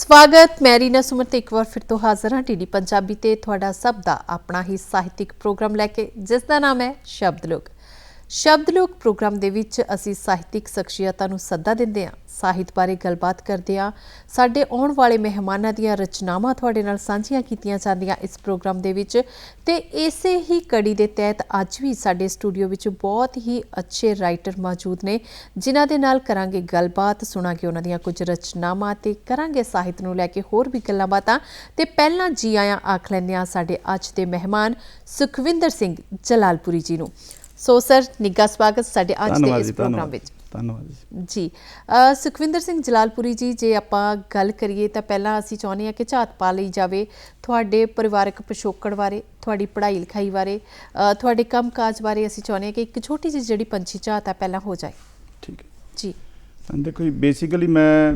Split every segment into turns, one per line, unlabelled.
ਸਵਾਗਤ, ਮੈਂ ਰੀਨਾ ਸੁਮਰ ਤੇ ਇੱਕ ਵਾਰ ਫਿਰ ਤੋਂ ਹਾਜ਼ਰ ਹਾਂ ਟੀਡੀ ਪੰਜਾਬੀ ਤੇ ਤੁਹਾਡਾ ਸਭ ਦਾ ਆਪਣਾ ਹੀ ਸਾਹਿਤਿਕ ਪ੍ਰੋਗਰਾਮ ਲੈ ਕੇ, ਜਿਸ ਦਾ ਨਾਮ ਹੈ ਸ਼ਬਦ ਲੋਕ। ਸ਼ਬਦ ਲੋਕ ਪ੍ਰੋਗਰਾਮ ਦੇ ਵਿੱਚ ਅਸੀਂ ਸਾਹਿਤਿਕ ਸ਼ਖਸੀਅਤਾਂ ਨੂੰ ਸੱਦਾ ਦਿੰਦੇ ਹਾਂ। ਸਾਹਿਤ ਬਾਰੇ ਗੱਲਬਾਤ ਕਰਦੇ ਹਾਂ ਸਾਡੇ ਆਉਣ ਵਾਲੇ ਮਹਿਮਾਨਾਂ ਦੀਆਂ ਰਚਨਾਵਾਂ ਤੁਹਾਡੇ ਨਾਲ ਸਾਂਝੀਆਂ ਕੀਤੀਆਂ ਜਾਂਦੀਆਂ ਇਸ ਪ੍ਰੋਗਰਾਮ ਦੇ ਵਿੱਚ। ਤੇ ਇਸੇ ਹੀ ਕੜੀ ਦੇ ਤਹਿਤ ਅੱਜ ਵੀ ਸਾਡੇ ਸਟੂਡੀਓ ਵਿੱਚ ਬਹੁਤ ਹੀ ਅੱਛੇ ਰਾਈਟਰ ਮੌਜੂਦ ਨੇ ਜਿਨ੍ਹਾਂ ਦੇ ਨਾਲ ਕਰਾਂਗੇ ਗੱਲਬਾਤ ਸੁਣਾਂਗੇ ਉਹਨਾਂ ਦੀਆਂ ਕੁਝ ਰਚਨਾਵਾਂ ਤੇ ਕਰਾਂਗੇ ਸਾਹਿਤ ਨੂੰ ਲੈ ਕੇ ਹੋਰ ਵੀ ਗੱਲਾਂ ਬਾਤਾਂ। ਤੇ ਪਹਿਲਾਂ ਜੀ ਆਇਆਂ ਆਖ ਲੈਂਦੇ ਹਾਂ ਸਾਡੇ ਅੱਜ ਦੇ ਮਹਿਮਾਨ ਸੁਖਵਿੰਦਰ ਸਿੰਘ ਜਲਾਲਪੁਰੀ ਜੀ ਨੂੰ। ਸੋ ਸਰ ਨਿੱਘਾ ਸਵਾਗਤ ਸਾਡੇ ਅੱਜ ਦੇ ਇਸ ਪ੍ਰੋਗਰਾਮ ਵਿੱਚ।
ਧੰਨਵਾਦ ਜੀ।
ਜੀ। ਸੁਖਵਿੰਦਰ ਸਿੰਘ ਜਲਾਲਪੁਰੀ ਜੀ ਜੇ ਆਪਾਂ ਗੱਲ ਕਰੀਏ ਤਾਂ ਪਹਿਲਾਂ ਅਸੀਂ ਚਾਹੁੰਦੇ ਹਾਂ ਕਿ ਝਾਤ ਪਾ ਲਈ ਜਾਵੇ ਤੁਹਾਡੇ ਪਰਿਵਾਰਕ ਪਿਛੋਕੜ ਬਾਰੇ ਤੁਹਾਡੀ ਪੜ੍ਹਾਈ ਲਿਖਾਈ ਬਾਰੇ ਤੁਹਾਡੇ ਕੰਮਕਾਜ ਬਾਰੇ ਅਸੀਂ ਚਾਹੁੰਦੇ ਹਾਂ ਕਿ ਇੱਕ ਛੋਟੀ ਜਿਹੀ ਜਿਹੜੀ ਪੰਛੀ ਝਾਤ ਹੈ ਪਹਿਲਾਂ ਹੋ ਜਾਏ।
ਠੀਕ ਹੈ।
ਜੀ।
ਤਾਂ ਦੇਖੋ ਜੀ ਬੇਸਿਕਲੀ ਮੈਂ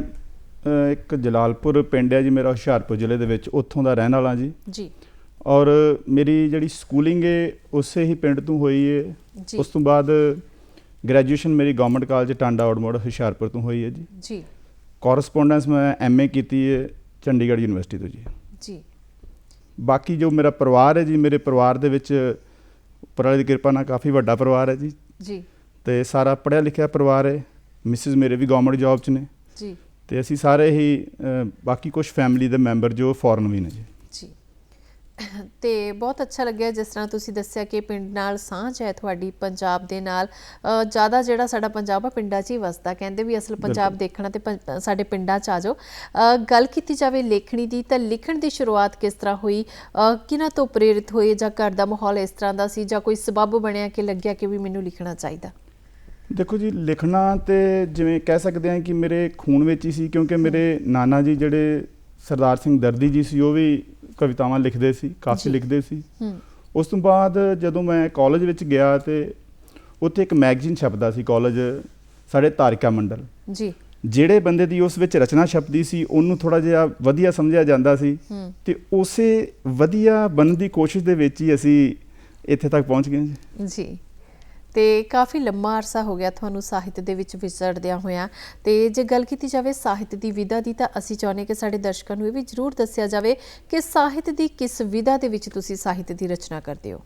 ਇੱਕ ਜਲਾਲਪੁਰ ਪਿੰਡ ਹੈ ਜੀ ਮੇਰਾ ਹੁਸ਼ਿਆਰਪੁਰ ਜ਼ਿਲ੍ਹੇ ਦੇ ਵਿੱਚ ਉੱਥੋਂ ਦਾ ਰਹਿਣ ਵਾਲਾ ਜੀ।
ਜੀ।
ਔਰ ਮੇਰੀ ਜਿਹੜੀ ਸਕੂਲਿੰਗ ਹੈ ਉਸੇ ਹੀ ਪਿੰਡ ਤੋਂ ਹੋਈ ਹੈ
ਜੀ।
ਉਸ ਤੋਂ ਬਾਅਦ ਗ੍ਰੈਜੂਏਸ਼ਨ ਮੇਰੀ ਗਵਰਨਮੈਂਟ ਕਾਲਜ ਟਾਂਡਾ ਆਊਟਮੋੜ ਹੁਸ਼ਿਆਰਪੁਰ ਤੋਂ ਹੋਈ ਹੈ ਜੀ।
ਜੀ।
ਕੋਰਸਪੋਂਡੈਂਸ ਮੈਂ ਐਮਏ ਕੀਤੀ ਹੈ ਚੰਡੀਗੜ੍ਹ ਯੂਨੀਵਰਸਿਟੀ ਤੋਂ ਜੀ।
ਜੀ।
ਬਾਕੀ ਜੋ ਮੇਰਾ ਪਰਿਵਾਰ ਹੈ ਜੀ ਮੇਰੇ ਪਰਿਵਾਰ ਦੇ ਵਿੱਚ ਉੱਪਰ ਵਾਲੇ ਦੀ ਕਿਰਪਾ ਨਾਲ ਕਾਫੀ ਵੱਡਾ ਪਰਿਵਾਰ ਹੈ ਜੀ।
ਜੀ।
ਤੇ ਸਾਰਾ ਪੜ੍ਹਿਆ ਲਿਖਿਆ ਪਰਿਵਾਰ ਹੈ। ਮਿਸਿਸ ਮੇਰੇ ਵੀ ਗਵਰਨਮੈਂਟ ਜੌਬ 'ਚ ਨੇ।
ਜੀ।
ਤੇ ਅਸੀਂ ਸਾਰੇ ਹੀ ਅ, ਬਾਕੀ ਕੁਝ ਫੈਮਿਲੀ ਦੇ ਮੈਂਬਰ ਜੋ ਫੋਰਨ ਵੀ ਨੇ ਜੀ।
ਤੇ ਬਹੁਤ ਅੱਛਾ ਲੱਗਿਆ ਜਿਸ ਤਰ੍ਹਾਂ ਤੁਸੀਂ ਦੱਸਿਆ ਕਿ ਪਿੰਡ ਨਾਲ ਸਾਂਝ ਹੈ ਤੁਹਾਡੀ ਪੰਜਾਬ ਦੇ ਨਾਲ। ਜ਼ਿਆਦਾ ਜਿਹੜਾ ਸਾਡਾ ਪੰਜਾਬ ਆ ਪਿੰਡਾਂ 'ਚ ਹੀ ਵਸਦਾ ਕਹਿੰਦੇ ਵੀ ਅਸਲ ਪੰਜਾਬ। ਦੇਖਣਾ ਤੇ ਸਾਡੇ ਪਿੰਡਾਂ 'ਚ ਆ ਜਾਓ। ਗੱਲ ਕੀਤੀ ਜਾਵੇ ਲੇਖਣੀ ਦੀ ਤਾਂ ਲਿਖਣ ਦੀ ਸ਼ੁਰੂਆਤ ਕਿਸ ਤਰ੍ਹਾਂ ਹੋਈ? ਅ, ਕਿਹਨਾਂ ਤੋਂ ਪ੍ਰੇਰਿਤ ਹੋਏ ਜਾਂ ਘਰ ਦਾ ਮਾਹੌਲ ਇਸ ਤਰ੍ਹਾਂ ਦਾ ਸੀ ਜਾਂ ਕੋਈ ਸਬਬ ਬਣਿਆ ਕਿ ਲੱਗਿਆ ਕਿ ਵੀ ਮੈਨੂੰ ਲਿਖਣਾ ਚਾਹੀਦਾ?
ਦੇਖੋ ਜੀ ਲਿਖਣਾ ਤੇ ਜਿਵੇਂ ਕਹਿ ਸਕਦੇ ਹਾਂ ਕਿ ਮੇਰੇ ਖੂਨ ਵਿੱਚ ਹੀ ਸੀ ਕਿਉਂਕਿ ਮੇਰੇ ਨਾਨਾ ਜੀ ਜਿਹੜੇ ਸਰਦਾਰ ਸਿੰਘ ਦਰਦੀ ਜੀ ਸੀ ਉਹ ਵੀ ਕਵਿਤਾਵਾਂ ਲਿਖਦੇ ਸੀ ਕਾਫੀ। ਲਿਖਦੇ ਸੀ।
ਹੂੰ।
ਉਸ ਤੋਂ ਬਾਅਦ ਜਦੋਂ ਮੈਂ ਕਾਲਜ ਵਿੱਚ ਗਿਆ ਤੇ ਉੱਥੇ ਇੱਕ ਮੈਗਜ਼ੀਨ ਛਪਦਾ ਸੀ ਕਾਲਜ ਸਾਡੇ ਤਾਰਿਕਾ ਮੰਡਲ।
ਜੀ।
ਜਿਹੜੇ ਬੰਦੇ ਦੀ ਉਸ ਵਿੱਚ ਰਚਨਾ ਛਪਦੀ ਸੀ ਉਹਨੂੰ ਥੋੜਾ ਜਿਹਾ ਵਧੀਆ ਸਮਝਿਆ ਜਾਂਦਾ ਸੀ। ਤੇ ਉਸੇ ਵਧੀਆ ਬਣਨ ਦੀ ਕੋਸ਼ਿਸ਼ ਦੇ ਵਿੱਚ ਹੀ ਅਸੀਂ ਇੱਥੇ ਤੱਕ ਪਹੁੰਚ ਗਏ ਜੀ।
ਜੀ। ਤੇ ਕਾਫੀ ਲੰਮਾ ਅਰਸਾ ਹੋ ਗਿਆ ਤੁਹਾਨੂੰ ਸਾਹਿਤ ਦੇ ਵਿੱਚ ਵਿਚਰਦਿਆਂ ਹੋਇਆਂ। ਤੇ ਜੇ ਗੱਲ ਕੀਤੀ ਜਾਵੇ ਸਾਹਿਤ ਦੀ ਵਿਧਾ ਦੀ ਤਾਂ ਅਸੀਂ ਚਾਹੁੰਦੇ ਕਿ ਸਾਡੇ ਦਰਸ਼ਕਾਂ ਨੂੰ ਇਹ ਵੀ ਜ਼ਰੂਰ ਦੱਸਿਆ ਜਾਵੇ ਕਿ ਸਾਹਿਤ ਦੀ ਕਿਸ ਵਿਧਾ ਦੇ ਵਿੱਚ ਤੁਸੀਂ ਸਾਹਿਤ ਦੀ ਰਚਨਾ ਕਰਦੇ ਹੋ।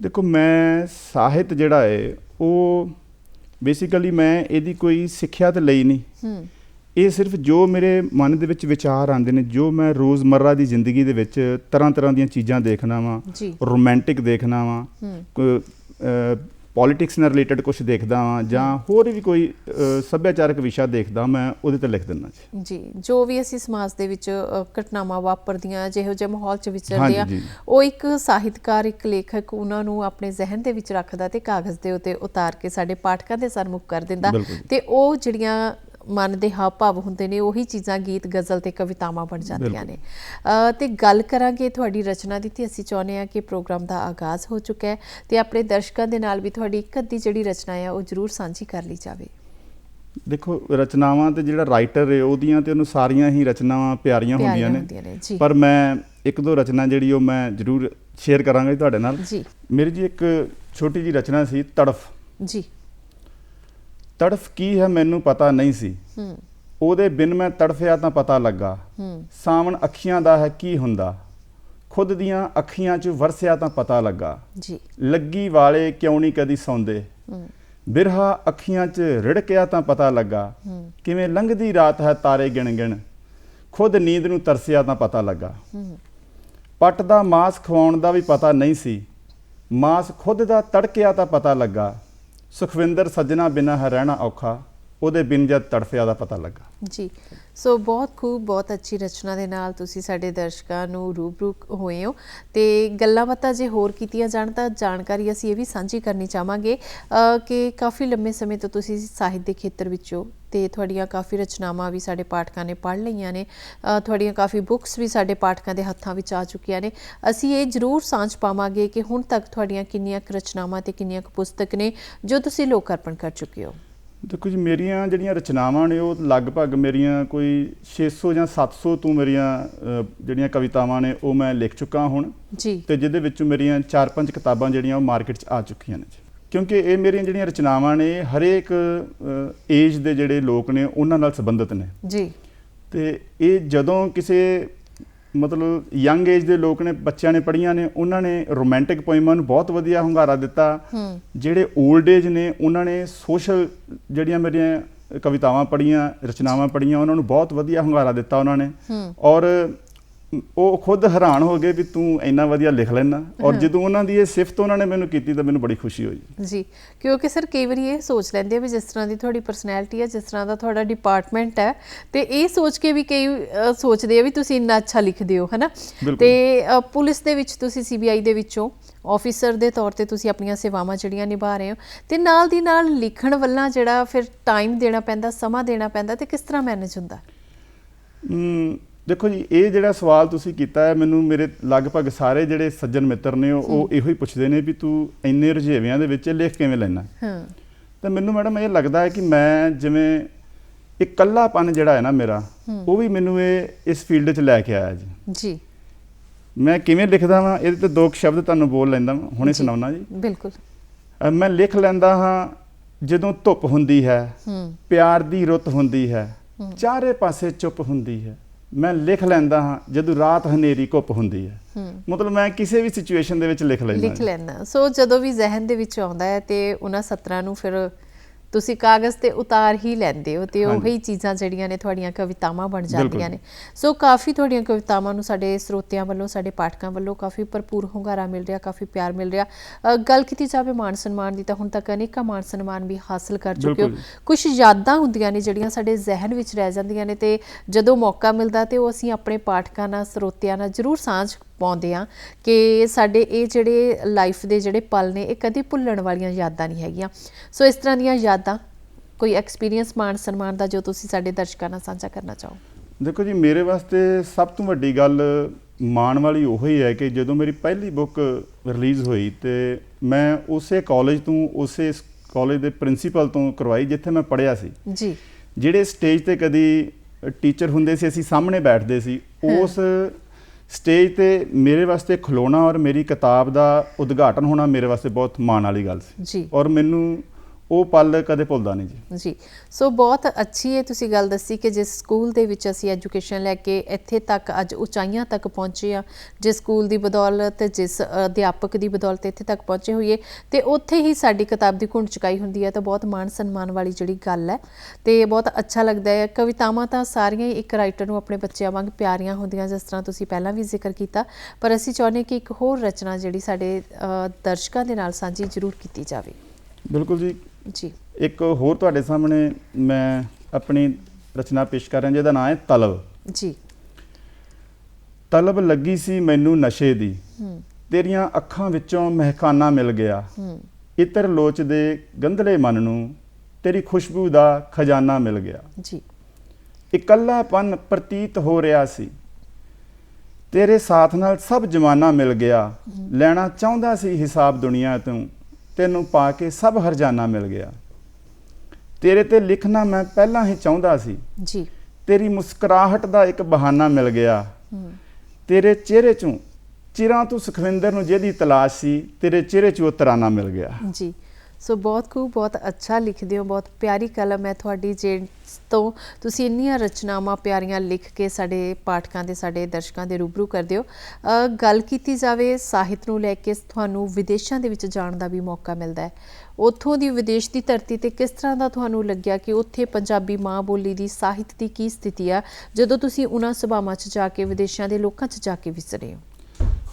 ਦੇਖੋ ਮੈਂ ਸਾਹਿਤ ਜਿਹੜਾ ਹੈ ਉਹ ਬੇਸਿਕਲੀ ਮੈਂ ਇਹਦੀ ਕੋਈ ਸਿੱਖਿਆ ਤੇ ਲਈ ਨਹੀਂ।
ਹੂੰ।
ਇਹ ਸਿਰਫ ਜੋ ਮੇਰੇ ਮਨ ਦੇ ਵਿੱਚ ਵਿਚਾਰ ਆਉਂਦੇ ਨੇ ਜੋ ਮੈਂ ਰੋਜ਼ਮਰਰਾ ਦੀ ਜ਼ਿੰਦਗੀ ਦੇ ਵਿੱਚ ਤਰ੍ਹਾਂ ਤਰ੍ਹਾਂ ਦੀਆਂ ਚੀਜ਼ਾਂ ਦੇਖਣਾ ਵਾਂ ਰੋਮਾਂਟਿਕ ਦੇਖਣਾ ਵਾਂ ਪੋਲਿਟਿਕਸ ਨਾਲ ਰਿਲੇਟਡ ਕੁਝ ਦੇਖਦਾ ਵਾਂ ਜਾਂ ਹੋਰ ਵੀ ਕੋਈ ਸੱਭਿਆਚਾਰਕ ਵਿਸ਼ਾ ਦੇਖਦਾ ਮੈਂ ਉਹਦੇ ਤੇ ਲਿਖ ਦਿੰਦਾ ਜੀ
ਜੀ ਜੋ ਵੀ ਅਸੀਂ ਸਮਾਜ ਦੇ ਵਿੱਚ ਘਟਨਾਵਾਂ ਵਾਪਰਦੀਆਂ ਜਿਹੋ ਜਿਹੇ ਮਾਹੌਲ 'ਚ ਵਿਚਰਦੇ ਆ। ਉਹ ਇੱਕ ਸਾਹਿਤਕਾਰ ਇੱਕ ਲੇਖਕ ਉਹਨਾਂ ਨੂੰ ਆਪਣੇ ਜ਼ਿਹਨ ਦੇ ਵਿੱਚ ਰੱਖਦਾ ਤੇ ਕਾਗਜ਼ ਦੇ ਉੱਤੇ ਉਤਾਰ ਕੇ ਸਾਡੇ ਪਾਠਕਾਂ ਦੇ ਸਰਮੁਖ ਕਰ ਦਿੰਦਾ। ਤੇ ਉਹ ਜਿਹੜੀਆਂ ਮਨ ਦੇ ਹਾਵ ਭਾਵ ਹੁੰਦੇ ਨੇ ਉਹੀ ਚੀਜ਼ਾਂ ਗੀਤ ਗਜ਼ਲ ਤੇ ਕਵਿਤਾਵਾਂ ਬਣ ਜਾਂਦੀਆਂ। ਨੇ। ਤੇ ਗੱਲ ਕਰਾਂਗੇ ਤੁਹਾਡੀ ਰਚਨਾ ਦੀ ਤੇ ਅਸੀਂ ਚਾਹੁੰਦੇ ਹਾਂ ਕਿ ਪ੍ਰੋਗਰਾਮ ਦਾ ਆਗਾਜ਼ ਹੋ ਚੁੱਕਾ ਹੈ ਤੇ ਆਪਣੇ ਦਰਸ਼ਕਾਂ ਦੇ ਨਾਲ ਵੀ ਤੁਹਾਡੀ ਇੱਕ ਅੱਧੀ ਜਿਹੜੀ ਰਚਨਾ ਹੈ ਉਹ ਜ਼ਰੂਰ ਸਾਂਝੀ ਕਰ ਲਈ ਜਾਵੇ।
ਦੇਖੋ ਰਚਨਾਵਾਂ ਤੇ ਜਿਹੜਾ ਰਾਈਟਰ ਹੈ ਉਹਦੀਆਂ ਤੇ ਉਹਨੂੰ ਸਾਰੀਆਂ ਹੀ ਰਚਨਾਵਾਂ ਪਿਆਰੀਆਂ ਹੁੰਦੀਆਂ ਨੇ। ਪਰ ਮੈਂ ਇੱਕ ਦੋ ਰਚਨਾ ਜਿਹੜੀ ਉਹ ਮੈਂ ਜ਼ਰੂਰ ਸ਼ੇਅਰ ਕਰਾਂਗਾ ਤੁਹਾਡੇ ਨਾਲ।
ਜੀ।
ਮੇਰੀ ਜੀ ਇੱਕ ਛੋਟੀ ਜੀ ਰਚਨਾ ਸੀ ਤੜਫ।
ਜੀ।
ਤੜਫ ਕੀ ਹੈ ਮੈਨੂੰ ਪਤਾ ਨਹੀਂ ਸੀ।
ਹੂੰ।
ਉਹਦੇ ਬਿਨ ਮੈਂ ਤੜਫਿਆ ਤਾਂ ਪਤਾ ਲੱਗਾ।
ਹੂੰ।
ਸਾਵਣ ਅੱਖੀਆਂ ਦਾ ਹੈ ਕੀ ਹੁੰਦਾ। ਖੁਦ ਦੀਆਂ ਅੱਖੀਆਂ 'ਚ ਵਰਸਿਆ ਤਾਂ ਪਤਾ ਲੱਗਾ।
ਜੀ।
ਲੱਗੀ ਵਾਲੇ ਕਿਉਂ ਨਹੀਂ ਕਦੀ ਸੌਂਦੇ।
ਹੂੰ।
ਬਿਰਹਾ ਅੱਖੀਆਂ 'ਚ ਰਿੜਕਿਆ ਤਾਂ ਪਤਾ ਲੱਗਾ।
ਹੂੰ।
ਕਿਵੇਂ ਲੰਘਦੀ ਰਾਤ ਹੈ ਤਾਰੇ ਗਿਣ ਗਿਣ ਖੁਦ ਨੀਂਦ ਨੂੰ ਤਰਸਿਆ ਤਾਂ ਪਤਾ ਲੱਗਾ।
ਹੂੰ।
ਪੱਟ ਦਾ ਮਾਸ ਖਵਾਉਣ ਦਾ ਵੀ ਪਤਾ ਨਹੀਂ ਸੀ। ਮਾਸ ਖੁਦ ਦਾ ਤੜਕਿਆ ਤਾਂ ਪਤਾ ਲੱਗਾ। ਸੁਖਵਿੰਦਰ ਸੱਜਣਾ ਬਿਨਾ ਹੈ ਰਹਿਣਾ ਔਖਾ, ਉਹਦੇ ਬਿਨ ਜਦ ਤੜਫਿਆ ਦਾ ਪਤਾ ਲੱਗਾ।
ਜੀ, ਸੋ ਬਹੁਤ ਖੂਬ, ਬਹੁਤ ਅੱਛੀ ਰਚਨਾ ਦੇ ਨਾਲ ਤੁਸੀਂ ਸਾਡੇ ਦਰਸ਼ਕਾਂ ਨੂੰ ਰੂਬਰੂ ਹੋਏ ਹੋ ਤੇ ਗੱਲਾਂ ਬਾਤਾਂ ਜੇ ਹੋਰ ਕੀਤੀਆਂ ਜਾਣ ਤਾਂ ਜਾਣਕਾਰੀ ਅਸੀਂ ਇਹ ਵੀ ਸਾਂਝੀ ਕਰਨੀ ਚਾਹਾਂਗੇ ਕਿ ਕਾਫੀ ਲੰਮੇ ਸਮੇਂ ਤੋਂ ਤੁਸੀਂ ਸਾਹਿਤ ਦੇ ਖੇਤਰ ਵਿੱਚੋਂ ਤੇ ਤੁਹਾਡੀਆਂ ਕਾਫੀ ਰਚਨਾਵਾਂ ਵੀ ਸਾਡੇ ਪਾਠਕਾਂ ਨੇ ਪੜ੍ਹ ਲਈਆਂ ਨੇ ਤੁਹਾਡੀਆਂ ਕਾਫੀ ਬੁੱਕਸ ਵੀ ਸਾਡੇ ਪਾਠਕਾਂ ਦੇ ਹੱਥਾਂ ਵਿੱਚ ਆ ਚੁੱਕੀਆਂ ਨੇ। ਅਸੀਂ ਇਹ ਜ਼ਰੂਰ ਸਾਂਝ ਪਾਵਾਂਗੇ ਕਿ ਹੁਣ ਤੱਕ ਤੁਹਾਡੀਆਂ ਕਿੰਨੀਆਂ ਕੁ ਰਚਨਾਵਾਂ ਤੇ ਕਿੰਨੀਆਂ ਕੁ ਪੁਸਤਕ ਨੇ ਜੋ ਤੁਸੀਂ ਲੋਕ ਅਰਪਣ ਕਰ ਚੁੱਕੇ ਹੋ।
ਦੇਖੋ ਜੀ ਮੇਰੀਆਂ ਜਿਹੜੀਆਂ ਰਚਨਾਵਾਂ ਨੇ ਉਹ ਲਗਭਗ ਮੇਰੀਆਂ ਕੋਈ 600 ਜਾਂ 700 ਤੋਂ ਮੇਰੀਆਂ ਜਿਹੜੀਆਂ ਕਵਿਤਾਵਾਂ ਨੇ ਉਹ ਮੈਂ ਲਿਖ ਚੁੱਕਾ ਹੁਣ।
ਜੀ।
ਤੇ ਜਿਹਦੇ ਵਿੱਚੋਂ ਮੇਰੀਆਂ 4-5 ਕਿਤਾਬਾਂ ਜਿਹੜੀਆਂ ਉਹ ਮਾਰਕੀਟ 'ਚ ਆ ਚੁੱਕੀਆਂ ਨੇ ਜੀ। ਕਿਉਂਕਿ ਇਹ ਮੇਰੀਆਂ ਜਿਹੜੀਆਂ ਰਚਨਾਵਾਂ ਨੇ ਹਰੇਕ ਏਜ ਦੇ ਜਿਹੜੇ ਲੋਕ ਨੇ ਉਹਨਾਂ ਨਾਲ ਸੰਬੰਧਿਤ ਨੇ।
ਜੀ।
ਤੇ ਇਹ ਜਦੋਂ ਕਿਸੇ ਮਤਲਬ ਯੰਗ ਏਜ ਦੇ ਲੋਕ ਨੇ ਬੱਚਿਆਂ ਨੇ ਪੜ੍ਹੀਆਂ ਨੇ ਉਹਨਾਂ ਨੇ ਰੋਮਾਂਟਿਕ ਪੋਇਮਾਂ ਨੂੰ ਬਹੁਤ ਵਧੀਆ ਹੁੰਗਾਰਾ ਦਿੱਤਾ। ਜਿਹੜੇ 올ਡ ਏਜ ਨੇ ਉਹਨਾਂ ਨੇ ਸੋਸ਼ਲ ਜਿਹੜੀਆਂ ਮੇਰੀਆਂ ਕਵਿਤਾਵਾਂ ਪੜ੍ਹੀਆਂ ਰਚਨਾਵਾਂ ਪੜ੍ਹੀਆਂ ਉਹਨਾਂ ਨੂੰ ਬਹੁਤ ਵਧੀਆ ਹੁੰਗਾਰਾ ਦਿੱਤਾ ਉਹਨਾਂ ਨੇ। ਔਰ ਉਹ ਖੁਦ ਹੈਰਾਨ ਹੋ ਗਏ ਵੀ ਤੂੰ ਇੰਨਾ ਵਧੀਆ ਲਿਖ ਲੈਣਾ ਔਰ ਜਦੋਂ ਉਹਨਾਂ ਦੀ ਇਹ ਸਿਫਤ ਉਹਨਾਂ ਨੇ ਮੈਨੂੰ ਕੀਤੀ ਤਾਂ ਮੈਨੂੰ ਬੜੀ ਖੁਸ਼ੀ ਹੋਈ।
ਜੀ ਕਿਉਂਕਿ ਸਰ ਕਈ ਵਾਰੀ ਇਹ ਸੋਚ ਲੈਂਦੇ ਆ ਵੀ ਜਿਸ ਤਰ੍ਹਾਂ ਦੀ ਤੁਹਾਡੀ ਪਰਸਨੈਲਿਟੀ ਹੈ ਜਿਸ ਤਰ੍ਹਾਂ ਦਾ ਤੁਹਾਡਾ ਡਿਪਾਰਟਮੈਂਟ ਹੈ ਤੇ ਇਹ ਸੋਚ ਕੇ ਵੀ ਕਈ ਸੋਚਦੇ ਆ ਵੀ ਤੁਸੀਂ ਇੰਨਾ ਅੱਛਾ ਲਿਖਦੇ ਹੋ ਹਨਾ। ਤੇ ਪੁਲਿਸ ਦੇ ਵਿੱਚ ਤੁਸੀਂ ਸੀਬੀਆਈ ਦੇ ਵਿੱਚੋਂ ਆਫੀਸਰ ਦੇ ਤੌਰ ਤੇ ਤੁਸੀਂ ਆਪਣੀਆਂ ਸੇਵਾਵਾਂ ਜਿਹੜੀਆਂ ਨਿਭਾ ਰਹੇ ਹੋ ਤੇ ਨਾਲ ਦੀ ਨਾਲ ਲਿਖਣ ਵੱਲਾਂ ਜਿਹੜਾ ਫਿਰ ਟਾਈਮ ਦੇਣਾ ਪੈਂਦਾ ਸਮਾਂ ਦੇਣਾ ਪੈਂਦਾ ਤੇ ਕਿਸ ਤਰ੍ਹਾਂ ਮੈਨੇਜ ਹੁੰਦਾ?
ਦੇਖੋ ਜੀ ਇਹ ਜਿਹੜਾ ਸਵਾਲ ਤੁਸੀਂ ਕੀਤਾ ਹੈ ਮੈਨੂੰ ਮੇਰੇ ਲਗਭਗ ਸਾਰੇ ਜਿਹੜੇ ਸੱਜਣ ਮਿੱਤਰ ਨੇ ਉਹ ਇਹੋ ਹੀ ਪੁੱਛਦੇ ਨੇ ਵੀ ਤੂੰ ਇੰਨੇ ਰੁਝੇਵਿਆਂ ਦੇ ਵਿੱਚ ਲਿਖ ਕਿਵੇਂ ਲੈਣਾ
ਹਾਂ।
ਤਾਂ ਮੈਨੂੰ ਮੈਡਮ ਇਹ ਲੱਗਦਾ ਹੈ ਕਿ ਮੈਂ ਜਿਵੇਂ ਇਕੱਲਾਪਨ ਜਿਹੜਾ ਹੈ ਨਾ ਮੇਰਾ ਉਹ ਵੀ ਮੈਨੂੰ ਇਹ ਇਸ ਫੀਲਡ 'ਚ ਲੈ ਕੇ ਆਇਆ ਜੀ।
ਜੀ।
ਮੈਂ ਕਿਵੇਂ ਲਿਖਦਾ ਵਾਂ ਇਹਦੇ ਤੇ ਦੋ ਸ਼ਬਦ ਤੁਹਾਨੂੰ ਬੋਲ ਲੈਂਦਾ ਹੁਣੇ। ਸੁਣਾਉਣਾ ਜੀ।
ਬਿਲਕੁਲ।
ਮੈਂ ਲਿਖ ਲੈਂਦਾ ਹਾਂ ਜਦੋਂ ਧੁੱਪ ਹੁੰਦੀ ਹੈ
ਹੂੰ।
ਪਿਆਰ ਦੀ ਰੁੱਤ ਹੁੰਦੀ ਹੈ। ਚਾਰੇ ਪਾਸੇ ਚੁੱਪ ਹੁੰਦੀ ਹੈ। ਮੈਂ ਲਿਖ ਲੈਂਦਾ ਹਾਂ ਜਦੋਂ ਰਾਤ ਹਨੇਰੀ ਘੁੱਪ ਹੁੰਦੀ ਹੈ। ਮਤਲਬ ਮੈਂ ਕਿਸੇ ਵੀ ਸਿਚੁਏਸ਼ਨ ਦੇ ਵਿੱਚ ਲਿਖ ਲੈਂਦਾ
ਲਿਖ ਲੈਣਾ ਸੋ ਜਦੋਂ ਵੀ ਜ਼ਿਹਨ ਦੇ ਵਿੱਚ ਆਉਂਦਾ ਹੈ ਤੇ ਉਹਨਾਂ ਸਤਰਾਂ ਨੂੰ ਫਿਰ ਤੁਸੀਂ ਕਾਗਜ਼ ਤੇ ਉਤਾਰ ਹੀ ਲੈਂਦੇ ਹੋ ਤੇ। ਉਹੀ ਚੀਜ਼ਾਂ ਜਿਹੜੀਆਂ ਨੇ ਤੁਹਾਡੀਆਂ ਕਵਿਤਾਵਾਂ ਬਣ ਜਾਂਦੀਆਂ। ਨੇ ਸੋ ਕਾਫੀ ਤੁਹਾਡੀਆਂ ਕਵਿਤਾਵਾਂ ਨੂੰ ਸਾਡੇ ਸਰੋਤਿਆਂ ਵੱਲੋਂ ਸਾਡੇ ਪਾਠਕਾਂ ਵੱਲੋਂ ਕਾਫੀ ਭਰਪੂਰ ਹੁੰਗਾਰਾ ਮਿਲ ਰਿਹਾ ਕਾਫੀ ਪਿਆਰ ਮਿਲ ਰਿਹਾ ਗੱਲ ਕੀਤੀ ਜਾਵੇ ਮਾਨ ਸਨਮਾਨ ਦੀ ਤਾਂ ਹੁਣ ਤੱਕ ਅਨੇਕਾਂ ਮਾਨ ਸਨਮਾਨ ਵੀ ਹਾਸਲ ਕਰ ਚੁੱਕੇ ਹੋ। ਕੁਝ ਯਾਦਾਂ ਹੁੰਦੀਆਂ ਨੇ ਜਿਹੜੀਆਂ ਸਾਡੇ ਜ਼ਿਹਨ ਵਿੱਚ ਰਹਿ ਜਾਂਦੀਆਂ ਨੇ ਤੇ ਜਦੋਂ ਮੌਕਾ ਮਿਲਦਾ ਤੇ ਉਹ ਅਸੀਂ ਆਪਣੇ ਪਾਠਕਾਂ ਨਾਲ ਸਰੋਤਿਆਂ ਨਾਲ ਜ਼ਰੂਰ ਸਾਂਝ ਪਾਉਂਦੇ ਆ ਕਿ ਸਾਡੇ ਇਹ ਜਿਹੜੇ ਲਾਈਫ ਦੇ ਜਿਹੜੇ ਪਲ ਨੇ ਇਹ ਕਦੇ ਭੁੱਲਣ ਵਾਲੀਆਂ ਯਾਦਾਂ ਨਹੀਂ ਹੈਗੀਆਂ। ਸੋ ਇਸ ਤਰ੍ਹਾਂ ਦੀਆਂ ਯਾਦਾਂ ਕੋਈ ਐਕਸਪੀਰੀਅੰਸ ਮਾਣ ਸਨਮਾਨ ਦਾ ਜੋ ਤੁਸੀਂ ਸਾਡੇ ਦਰਸ਼ਕਾਂ ਨਾਲ ਸਾਂਝਾ ਕਰਨਾ ਚਾਹੋ?
ਦੇਖੋ ਜੀ ਮੇਰੇ ਵਾਸਤੇ ਸਭ ਤੋਂ ਵੱਡੀ ਗੱਲ ਮਾਣ ਵਾਲੀ ਉਹ ਹੀ ਹੈ ਕਿ ਜਦੋਂ ਮੇਰੀ ਪਹਿਲੀ ਬੁੱਕ ਰਿਲੀਜ਼ ਹੋਈ ਤੇ ਮੈਂ ਉਸੇ ਕਾਲਜ ਤੋਂ ਉਸੇ ਕਾਲਜ ਦੇ ਪ੍ਰਿੰਸੀਪਲ ਤੋਂ ਕਰਵਾਈ ਜਿੱਥੇ ਮੈਂ ਪੜ੍ਹਿਆ ਸੀ।
ਜੀ।
ਜਿਹੜੇ ਸਟੇਜ ਤੇ ਕਦੀ ਟੀਚਰ ਹੁੰਦੇ ਸੀ ਅਸੀਂ ਸਾਹਮਣੇ ਬੈਠਦੇ ਸੀ ਉਸ ਸਟੇਜ ਤੇ ਮੇਰੇ ਵਾਸਤੇ ਖਲੋਣਾ ਔਰ ਮੇਰੀ ਕਿਤਾਬ ਦਾ ਉਦਘਾਟਨ ਹੋਣਾ ਮੇਰੇ ਵਾਸਤੇ ਬਹੁਤ ਮਾਣ ਵਾਲੀ ਗੱਲ ਸੀ।
ਜੀ।
ਔਰ ਮੈਨੂੰ ਉਹ ਪਲ ਕਦੇ ਭੁੱਲਦਾ ਨਹੀਂ ਜੀ।
ਜੀ। ਸੋ ਬਹੁਤ ਅੱਛੀ ਹੈ ਤੁਸੀਂ ਗੱਲ ਦੱਸੀ ਕਿ ਜਿਸ ਸਕੂਲ ਦੇ ਵਿੱਚ ਅਸੀਂ ਐਜੂਕੇਸ਼ਨ ਲੈ ਕੇ ਇੱਥੇ ਤੱਕ ਅੱਜ ਉਚਾਈਆਂ ਤੱਕ ਪਹੁੰਚੇ ਆ ਜਿਸ ਸਕੂਲ ਦੀ ਬਦੌਲਤ ਜਿਸ ਅਧਿਆਪਕ ਦੀ ਬਦੌਲਤ ਇੱਥੇ ਤੱਕ ਪਹੁੰਚੇ ਹੋਈਏ ਤੇ ਉੱਥੇ ਹੀ ਸਾਡੀ ਕਿਤਾਬ ਦੀ ਘੁੰਡ ਚੁਕਾਈ ਹੁੰਦੀ ਹੈ ਤਾਂ ਬਹੁਤ ਮਾਣ ਸਨਮਾਨ ਵਾਲੀ ਜਿਹੜੀ ਗੱਲ ਹੈ। ਤੇ ਬਹੁਤ ਅੱਛਾ ਲੱਗਦਾ ਹੈ। ਕਵਿਤਾਵਾਂ ਤਾਂ ਸਾਰੀਆਂ ਹੀ ਇੱਕ ਰਾਈਟਰ ਨੂੰ ਆਪਣੇ ਬੱਚਿਆਂ ਵਾਂਗ ਪਿਆਰੀਆਂ ਹੁੰਦੀਆਂ ਜਿਸ ਤਰ੍ਹਾਂ ਤੁਸੀਂ ਪਹਿਲਾਂ ਵੀ ਜ਼ਿਕਰ ਕੀਤਾ ਪਰ ਅਸੀਂ ਚਾਹੁੰਦੇ ਕਿ ਇੱਕ ਹੋਰ ਰਚਨਾ ਜਿਹੜੀ ਸਾਡੇ ਦਰਸ਼ਕਾਂ ਦੇ ਨਾਲ ਸਾਂਝੀ ਜ਼ਰੂਰ ਕੀਤੀ ਜਾਵੇ।
ਬਿਲਕੁਲ ਜੀ।
ਜੀ।
ਇੱਕ ਹੋਰ ਤੁਹਾਡੇ ਸਾਹਮਣੇ ਮੈਂ ਆਪਣੀ ਰਚਨਾ ਪੇਸ਼ ਕਰ ਰਿਹਾ ਜਿਹਦਾ ਨਾਮ ਹੈ ਤਲਬ।
ਜੀ।
ਤਲਬ ਲੱਗੀ ਸੀ ਮੈਨੂੰ ਨਸ਼ੇ ਦੀ।
ਹੂੰ।
ਤੇਰੀਆਂ ਅੱਖਾਂ ਵਿੱਚੋਂ ਮਹਿਕਾਨਾ ਮਿਲ ਗਿਆ।
ਹੂੰ।
ਇਤਰ ਲੋਚਦੇ ਗੰਧਲੇ ਮਨ ਨੂੰ ਤੇਰੀ ਖੁਸ਼ਬੂ ਦਾ ਖਜ਼ਾਨਾ ਮਿਲ ਗਿਆ।
ਜੀ।
ਇਕੱਲਾਪਨ ਪ੍ਰਤੀਤ ਹੋ ਰਿਹਾ ਸੀ। ਤੇਰੇ ਸਾਥ ਨਾਲ ਸਭ ਜਮਾਨਾ ਮਿਲ ਗਿਆ। ਲੈਣਾ ਚਾਹੁੰਦਾ ਸੀ ਹਿਸਾਬ ਦੁਨੀਆ ਤੋਂ। ਤੈਨੂੰ ਪਾ ਕੇ ਸਭ ਹਰਜਾਨਾ ਮਿਲ ਗਿਆ। ਤੇਰੇ ਤੇ ਲਿਖਣਾ ਮੈਂ ਪਹਿਲਾਂ ਹੀ ਚਾਹੁੰਦਾ ਸੀ।
ਜੀ।
ਤੇਰੀ ਮੁਸਕਰਾਹਟ ਦਾ ਇੱਕ ਬਹਾਨਾ ਮਿਲ ਗਿਆ। ਤੇਰੇ ਚਿਹਰੇ ਚੋਂ ਚਿਰਾਂ ਤੋਂ ਸੁਖਵਿੰਦਰ ਨੂੰ ਜਿਹਦੀ ਤਲਾਸ਼ ਸੀ ਤੇਰੇ ਚਿਹਰੇ 'ਚੋਂ ਉਹ ਤਰਾਨਾ ਮਿਲ ਗਿਆ।
ਜੀ। ਸੋ ਬਹੁਤ ਖੂਬ, ਬਹੁਤ ਅੱਛਾ ਲਿਖਦੇ ਹੋ, ਬਹੁਤ ਪਿਆਰੀ ਕਲਮ ਹੈ ਤੁਹਾਡੀ ਜਿਸ ਤੋਂ। ਤੁਸੀਂ ਇੰਨੀਆਂ ਰਚਨਾਵਾਂ ਪਿਆਰੀਆਂ ਲਿਖ ਕੇ ਸਾਡੇ ਪਾਠਕਾਂ ਦੇ, ਸਾਡੇ ਦਰਸ਼ਕਾਂ ਦੇ ਰੂਬਰੂ ਕਰਦੇ ਹੋ। ਗੱਲ ਕੀਤੀ ਜਾਵੇ ਸਾਹਿਤ ਨੂੰ ਲੈ ਕੇ, ਤੁਹਾਨੂੰ ਵਿਦੇਸ਼ਾਂ ਦੇ ਵਿੱਚ ਜਾਣ ਦਾ ਵੀ ਮੌਕਾ ਮਿਲਦਾ ਹੈ। ਉੱਥੋਂ ਦੀ ਵਿਦੇਸ਼ ਦੀ ਧਰਤੀ ਤੇ ਕਿਸ ਤਰ੍ਹਾਂ ਦਾ ਤੁਹਾਨੂੰ ਲੱਗਿਆ ਕਿ ਉੱਥੇ ਪੰਜਾਬੀ ਮਾਂ ਬੋਲੀ ਦੀ ਸਾਹਿਤ ਦੀ ਕੀ ਸਥਿਤੀ ਆ, ਜਦੋਂ ਤੁਸੀਂ ਉਹਨਾਂ ਸਭਾਵਾਂ 'ਚ ਜਾ ਕੇ, ਵਿਦੇਸ਼ਾਂ ਦੇ ਲੋਕਾਂ 'ਚ ਜਾ ਕੇ ਵਿਚਰੇ ਹੋ?